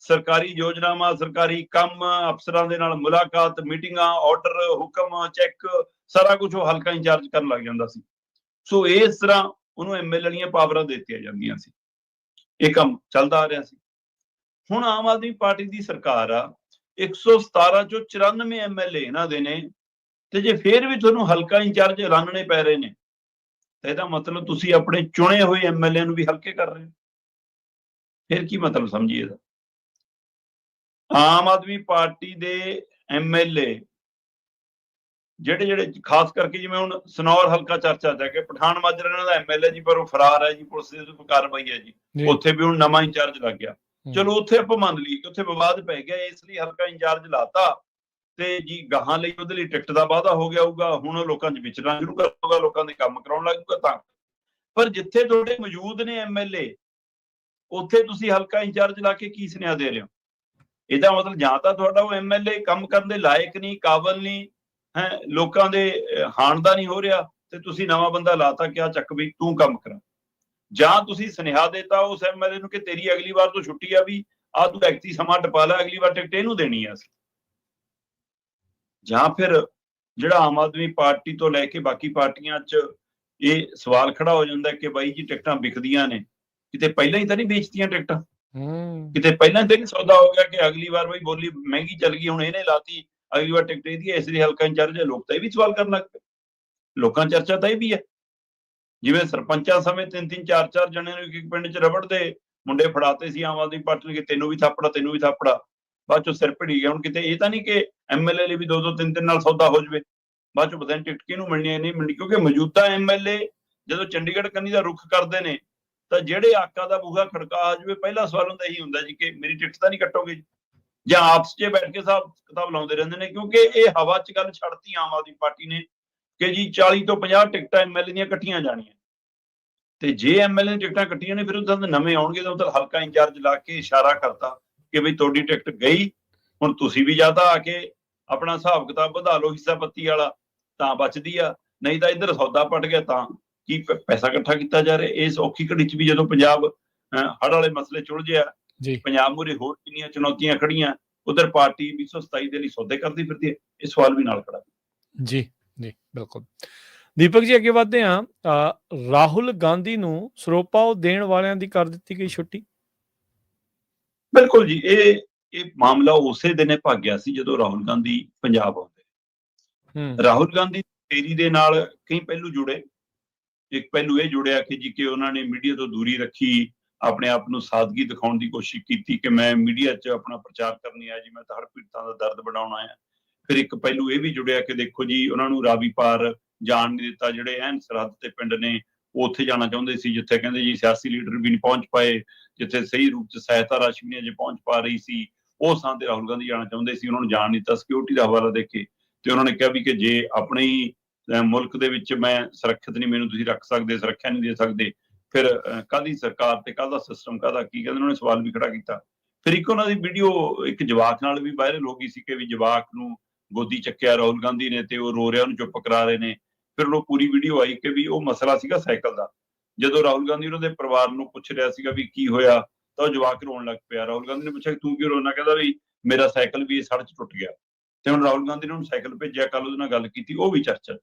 ਸਰਕਾਰੀ ਯੋਜਨਾਵਾਂ, ਸਰਕਾਰੀ ਕੰਮ, ਅਫਸਰਾਂ ਦੇ ਨਾਲ ਮੁਲਾਕਾਤ, ਮੀਟਿੰਗਾਂ, ਆਰਡਰ, ਹੁਕਮ, ਚੈੱਕ, ਸਾਰਾ ਕੁਝ ਉਹ ਹਲਕਾ ਇੰਚਾਰਜ ਕਰਨ ਲੱਗ ਜਾਂਦਾ ਸੀ। ਸੋ ਇਸ ਤਰ੍ਹਾਂ ਉਹਨੂੰ ਐਮਐਲਏ ਵਾਲੀਆਂ ਪਾਵਰਾਂ ਦਿੱਤੀਆਂ ਜਾਂਦੀਆਂ ਸੀ। ਇਹ ਕੰਮ ਚੱਲਦਾ ਆ ਰਿਹਾ ਸੀ। ਹੁਣ ਆਮ ਆਦਮੀ ਪਾਰਟੀ ਦੀ ਸਰਕਾਰ ਆ 117 ਚੋਂ 94 ਐਮਐਲਏ ਇਹਨਾਂ ਦੇ ਨੇ ਤੇ ਜੇ ਫੇਰ ਵੀ ਤੁਹਾਨੂੰ ਹਲਕਾ ਇੰਚਾਰਜ ਐਲਾਨਣੇ ਪੈ ਰਹੇ ਨੇ, ਤਾਂ ਇਹਦਾ ਮਤਲਬ ਤੁਸੀਂ ਆਪਣੇ ਚੁਣੇ ਹੋਏ ਐਮਐਲਏ ਨੂੰ ਵੀ ਹਲਕੇ ਕਰ ਰਹੇ ਹੋ। ਫਿਰ ਕੀ ਮਤਲਬ ਸਮਝੀਏ ਦਾ ਆਮ ਆਦਮੀ ਪਾਰਟੀ ਦੇ ਐਮਐਲਏ ਜਿਹੜੇ ਜਿਹੜੇ ਖਾਸ ਕਰਕੇ ਜਿਵੇਂ ਹੁਣ ਸਨੌਰ ਹਲਕਾ ਚਰਚਾ ਚ ਹੈ ਕਿ ਪਠਾਨ ਮਾਜਰਾ ਇਹਨਾਂ ਦਾ ਐਮਐਲਏ ਜੀ ਪਰ ਉਹ ਫਰਾਰ ਹੈ ਜੀ ਪੁਲਿਸ ਦੀ ਕਾਰਵਾਈ ਹੈ ਜੀ। ਉੱਥੇ ਵੀ ਹੁਣ ਨਵਾਂ ਇੰਚਾਰਜ ਲੱਗ ਗਿਆ। ਚਲੋ ਉੱਥੇ ਆਪਾਂ ਮੰਨ ਲਈ ਕਿ ਉੱਥੇ ਵਿਵਾਦ ਪੈ ਗਿਆ ਇਸ ਲਈ ਹਲਕਾ ਇੰਚਾਰਜ ਲਾਤਾ ਤੇ ਜੀ ਗਾਹਾਂ ਲਈ ਉਹਦੇ ਲਈ ਟਿਕਟ ਦਾ ਵਾਅਦਾ ਹੋ ਗਿਆ ਹੋਊਗਾ। ਹੁਣ ਉਹ ਲੋਕਾਂ 'ਚ ਵਿਚਰਨਾ ਸ਼ੁਰੂ ਕਰੂਗਾ ਲੋਕਾਂ ਦੇ ਕੰਮ ਕਰਾਉਣ ਲੱਗੂਗਾ ਤਾਂ। ਪਰ ਜਿੱਥੇ ਤੁਹਾਡੇ ਮੌਜੂਦ ਨੇ ਐਮਐਲਏ ਉੱਥੇ ਤੁਸੀਂ ਹਲਕਾ ਇੰਚਾਰਜ ਲਾ ਕੇ ਕੀ ਸੁਨੇਹਾ ਦੇ ਰਹੇ ਹੋ? ਇਹਦਾ ਮਤਲਬ ਜਾਂ ਤਾਂ ਤੁਹਾਡਾ ਉਹ ਐਮਐਲਏ ਕੰਮ ਕਰਨ ਦੇ ਲਾਇਕ ਨਹੀਂ, ਕਾਬਲ ਨਹੀਂ, ਹੈ, ਲੋਕਾਂ ਦੇ ਹਾਣ ਦਾ ਨਹੀਂ ਹੋ ਰਿਹਾ ਤੇ ਤੁਸੀਂ ਨਵਾਂ ਬੰਦਾ ਲਾਤਾ ਕਿਆ ਚੱਕ ਵੀ ਤੂੰ ਕੰਮ ਕਰਾ। ਜਾਂ ਤੁਸੀਂ ਸੁਨੇਹਾ ਦੇਤਾ ਉਸ ਐਮਐਲਏ ਨੂੰ ਕਿ ਤੇਰੀ ਅਗਲੀ ਵਾਰ ਤੋਂ ਛੁੱਟੀ ਆ ਵੀ ਆ ਤੂੰ ਐਕਤੀ ਸਮਾਂ ਟਪਾ ਲੈ, ਅਗਲੀ ਵਾਰ ਟਿਕਟ ਇਹਨੂੰ ਦੇਣੀ ਆ ਅਸੀਂ। ਜਾਂ ਫਿਰ ਜਿਹੜਾ ਆਮ ਆਦਮੀ ਪਾਰਟੀ ਤੋਂ ਲੈ ਕੇ ਬਾਕੀ ਪਾਰਟੀਆਂ 'ਚ ਇਹ ਸਵਾਲ ਖੜਾ ਹੋ ਜਾਂਦਾ ਕਿ ਬਾਈ ਜੀ ਟਿਕਟਾਂ ਵਿਕਦੀਆਂ ਨੇ, ਕਿਤੇ ਪਹਿਲਾਂ ਹੀ ਤਾਂ ਨਹੀਂ ਵੇਚਤੀਆਂ ਟਿਕਟਾਂ? ਕਿਤੇ ਪਹਿਲਾਂ ਤੇ ਸੌਦਾ ਹੋ ਗਿਆ ਕਿ ਅਗਲੀ ਵਾਰ ਬਈ ਬੋਲੀ ਮਹਿੰਗੀ ਚੱਲ ਗਈ, ਹੁਣ ਇਹਨੇ ਲਾਤੀ, ਅਗਲੀ ਵਾਰ ਟਿਕਟ ਇਹਦੀ ਇਸ ਲਈ ਹਲਕਾ ਇੰਚਾਰਜ ਲੋਕ ਤਾਂ ਇਹ ਵੀ ਸਵਾਲ ਕਰਨ ਲੱਗ ਪਏ। ਲੋਕਾਂ ਚਰਚਾ ਤਾਂ ਇਹ ਵੀ ਹੈ। ਜਿਵੇਂ ਸਰਪੰਚਾਂ ਸਮੇਂ ਤਿੰਨ ਤਿੰਨ, ਚਾਰ ਚਾਰ ਜਣੇ ਨੂੰ ਇੱਕ ਪਿੰਡ 'ਚ ਰਬੜ ਦੇ ਮੁੰਡੇ ਫੜਾਤੇ ਸੀ, ਆਮ ਆਦਮੀ ਪਾਰਟੀ ਨੇ ਕਿ ਤੈਨੂੰ ਵੀ ਥਾਪੜਾ, ਤੈਨੂੰ ਵੀ ਥਾਪੜਾ। ਬਾਅਦ ਚੋਂ ਸਿਰ ਭਿੜੀ ਗਿਆ, ਹੁਣ ਕਿਤੇ ਇਹ ਤਾਂ ਨਹੀਂ ਕਿ ਐਮਐਲਏ ਲਈ ਵੀ ਦੋ ਦੋ ਤਿੰਨ ਤਿੰਨ ਨਾਲ ਸੌਦਾ ਹੋ ਜਵੇ। ਬਾਅਦ ਚੋਂ ਪਤਾ ਨਹੀਂ ਟਿਕਟ ਕਿਹਨੂੰ ਮਿਲਣੀ ਹੈ, ਨਹੀਂ ਮਿਲਣੀ, ਕਿਉਂਕਿ ਮੌਜੂਦਾ ਐਮਐਲਏ ਜਦੋਂ ਚੰਡੀਗੜ੍ਹ ਕੰਨੀ ਦਾ ਰੁਖ ਕਰਦੇ ਨੇ ਤਾਂ ਜਿਹੜੇ ਆਕਾ ਦਾ ਬੂਹਾ ਖੜਕਾ ਆ ਜਾਵੇ, ਪਹਿਲਾ ਸਵਾਲ ਹੁੰਦਾ ਇਹੀ ਹੁੰਦਾ ਜੀ ਕਿ ਮੇਰੀ ਟਿਕਟ ਤਾਂ ਨਹੀਂ ਕੱਟੋਗੇ ਜਾਂ? ਆਪਸ 'ਚ ਬੈਠ ਕੇ ਹਿਸਾਬ ਕਿਤਾਬ ਲਾਉਂਦੇ ਰਹਿੰਦੇ ਨੇ, ਕਿਉਂਕਿ ਇਹ ਹਵਾ 'ਚ ਗੱਲ ਛੱਡਤੀ ਆਮ ਆਦਮੀ ਪਾਰਟੀ ਨੇ ਕਿ ਜੀ 40 ਤੋਂ 50 ਟਿਕਟਾਂ ਐਮਐਲਏ ਦੀਆਂ ਇਕੱਠੀਆਂ ਜਾਣੀਆਂ। ਤੇ ਜੇ ਐਮਐਲਏ ਦੀਆਂ ਟਿਕਟਾਂ ਕੱਟੀਆਂ ਨੇ, ਫਿਰ ਉਹਦਾ ਨਵੇਂ ਆਉਣਗੇ, ਤਾਂ ਉਹਦਾ ਹਲਕਾ ਇੰਚਾਰਜ ਲਾ ਕੇ ਇਸ਼ਾਰਾ ਕਰਤਾ ਕਿ ਬਈ ਤੁਹਾਡੀ ਟਿਕਟ ਗਈ, ਹੁਣ ਤੁਸੀਂ ਵੀ ਜ਼ਿਆਦਾ ਆ ਕੇ ਆਪਣਾ ਹਿਸਾਬ ਕਿਤਾਬ ਵਧਾ ਲਓ, ਹਿੱਸਾ ਪੱਤੀ ਵਾਲਾ, ਤਾਂ ਬਚਦੀ ਆ। ਨਹੀਂ ਤਾਂ ਇੱਧਰ ਸੌਦਾ ਪਟ ਗਿਆ ਤਾਂ। ਕੀ ਪੈਸਾ ਇਕੱਠਾ ਕੀਤਾ ਜਾ ਰਿਹਾ ਇਸ ਔਖੀ ਘੜੀ 'ਚ ਵੀ ਜਦੋਂ ਪੰਜਾਬ ਹੜ ਵਾਲੇ ਮਸਲੇ ਚੁਲਝਿਆ ਜੀ। ਪੰਜਾਬ ਮੂਰੇ ਹੋਰ ਕਿੰਨੀਆਂ ਚੁਣੌਤੀਆਂ ਖੜੀਆਂ ਉਧਰ ਪਾਰਟੀ 227 ਦੇ ਲਈ ਸੌਦੇ ਕਰਦੀ ਫਿਰਦੀ ਹੈ ਇਹ ਸਵਾਲ ਵੀ ਨਾਲ ਖੜਾ। ਜੀ ਜੀ ਬਿਲਕੁਲ। ਦੀਪਕ ਜੀ ਅੱਗੇ ਵਧਦੇ ਹਾਂ। ਅ, ਰਾਹੁਲ ਗਾਂਧੀ ਨੂੰ ਸਰੋਪਾਓ ਦੇਣ ਵਾਲਿਆਂ ਦੀ ਕਰ ਦਿੱਤੀ ਗਈ ਛੁੱਟੀ? ਬਿਲਕੁਲ ਜੀ ਇਹ ਇਹ ਮਾਮਲਾ ਉਸੇ ਦਿਨੇ ਭਾਗਿਆ ਸੀ ਜਦੋਂ ਰਾਹੁਲ ਗਾਂਧੀ ਪੰਜਾਬ ਆਉਂਦੇ। ਹੂੰ। ਰਾਹੁਲ ਗਾਂਧੀ ਫੇਰੀ ਦੇ ਨਾਲ ਕਈ ਪਹਿਲੂ ਜੁੜੇ ਇੱਕ ਪਹਿਲੂ ਇਹ ਜੁੜਿਆ ਕਿ ਜੀ ਕਿ ਉਹਨਾਂ ਨੇ ਮੀਡੀਆ ਤੋਂ ਦੂਰੀ ਰੱਖੀ, ਆਪਣੇ ਆਪ ਨੂੰ ਸਾਦਗੀ ਦਿਖਾਉਣ ਦੀ ਕੋਸ਼ਿਸ਼ ਕੀਤੀ ਕਿ ਮੈਂ ਮੀਡੀਆ 'ਚ ਆਪਣਾ ਪ੍ਰਚਾਰ ਕਰਨੀ ਆ ਜੀ, ਮੈਂ ਤਾਂ ਹੜ ਪੀੜਤਾਂ ਦਾ ਦਰਦ ਬਣਾਉਣਾ ਆਇਆ। ਫਿਰ ਇੱਕ ਪਹਿਲੂ ਇਹ ਵੀ ਜੁੜਿਆ ਕਿ ਦੇਖੋ ਜੀ, ਉਹਨਾਂ ਨੂੰ ਰਾਵੀ ਪਾਰ ਜਾਣ ਨਹੀਂ ਦਿੱਤਾ, ਜਿਹੜੇ ਐਨ ਸਰਹੱਦ ਤੇ ਪਿੰਡ ਨੇ, ਉਹ ਉੱਥੇ ਜਾਣਾ ਚਾਹੁੰਦੇ ਸੀ, ਜਿੱਥੇ ਕਹਿੰਦੇ ਜੀ ਸਿਆਸੀ ਲੀਡਰ ਵੀ ਨਹੀਂ ਪਹੁੰਚ ਪਾਏ, ਜਿੱਥੇ ਸਹੀ ਰੂਪ 'ਚ ਸਹਾਇਤਾ ਰਾਸ਼ੀ ਵੀ ਨਹੀਂ ਅਜੇ ਪਹੁੰਚ ਪਾ ਰਹੀ ਸੀ, ਉਹ ਥਾਂ ਤੇ ਰਾਹੁਲ ਗਾਂਧੀ ਜਾਣਾ ਚਾਹੁੰਦੇ ਸੀ, ਉਹਨਾਂ ਨੂੰ ਜਾਣ ਨਹੀਂ ਦਿੱਤਾ ਸਿਕਿਉਰਿਟੀ ਦਾ ਹਵਾਲਾ ਦੇ ਕੇ। ਤੇ ਉਹਨਾਂ ਨੇ ਕਿਹਾ ਵੀ ਕਿ ਜੇ ਆਪਣੇ ਹੀ ਮੁਲਕ ਦੇ ਵਿੱਚ ਮੈਂ ਸੁਰੱਖਿਅਤ ਨਹੀਂ ਮੈਨੂੰ ਤੁਸੀਂ ਰੱਖ ਸਕਦੇ ਸੁਰੱਖਿਆ ਨਹੀਂ ਦੇ ਸਕਦੇ। ਫਿਰ ਅਹ, ਕਾਹਦੀ ਸਰਕਾਰ ਤੇ ਕਾਹਦਾ ਸਿਸਟਮ ਕਾਹਦਾ ਕੀ ਕਹਿੰਦੇ ਉਹਨਾਂ ਨੇ ਸਵਾਲ ਵੀ ਖੜਾ ਕੀਤਾ। ਫਿਰ ਇੱਕ ਉਹਨਾਂ ਦੀ ਵੀਡੀਓ ਇੱਕ ਜਵਾਕ ਨਾਲ ਵੀ ਵਾਇਰਲ ਹੋ ਗਈ ਸੀ ਕਿ ਵੀ ਜਵਾਕ ਨੂੰ ਗੋਦੀ ਚੱਕਿਆ ਰਾਹੁਲ ਗਾਂਧੀ ਨੇ ਤੇ ਉਹ ਰੋ ਰਿਹਾ ਉਹਨੂੰ ਚੁੱਪ ਕਰਾ ਰਹੇ ਨੇ। ਫਿਰ ਉਹ ਪੂਰੀ ਵੀਡੀਓ ਆਈ ਕਿ ਵੀ ਉਹ ਮਸਲਾ ਸੀਗਾ ਸਾਈਕਲ ਦਾ। ਜਦੋਂ ਰਾਹੁਲ ਗਾਂਧੀ ਉਹਨਾਂ ਦੇ ਪਰਿਵਾਰ ਨੂੰ ਪੁੱਛ ਰਿਹਾ ਸੀਗਾ ਵੀ ਕੀ ਹੋਇਆ ਤਾਂ ਉਹ ਜਵਾਕ ਰੋਣ ਲੱਗ ਪਿਆ। ਰਾਹੁਲ ਗਾਂਧੀ ਨੇ ਪੁੱਛਿਆ ਤੂੰ ਕਿਉਂ ਰੋਣਾ ਕਹਿੰਦਾ ਵੀ ਮੇਰਾ ਸਾਈਕਲ ਵੀ ਸੜਕ 'ਚ ਟੁੱਟ ਗਿਆ। ਤੇ ਹੁਣ ਰਾਹੁਲ ਗਾਂਧੀ ਨੇ ਉਹਨੂੰ ਸਾਈਕਲ ਭੇਜਿਆ ਕੱਲ ਉਹਦੇ ਨਾਲ ਗੱਲ ਕੀਤੀ ਉਹ ਵੀ ਚਰਚਾ।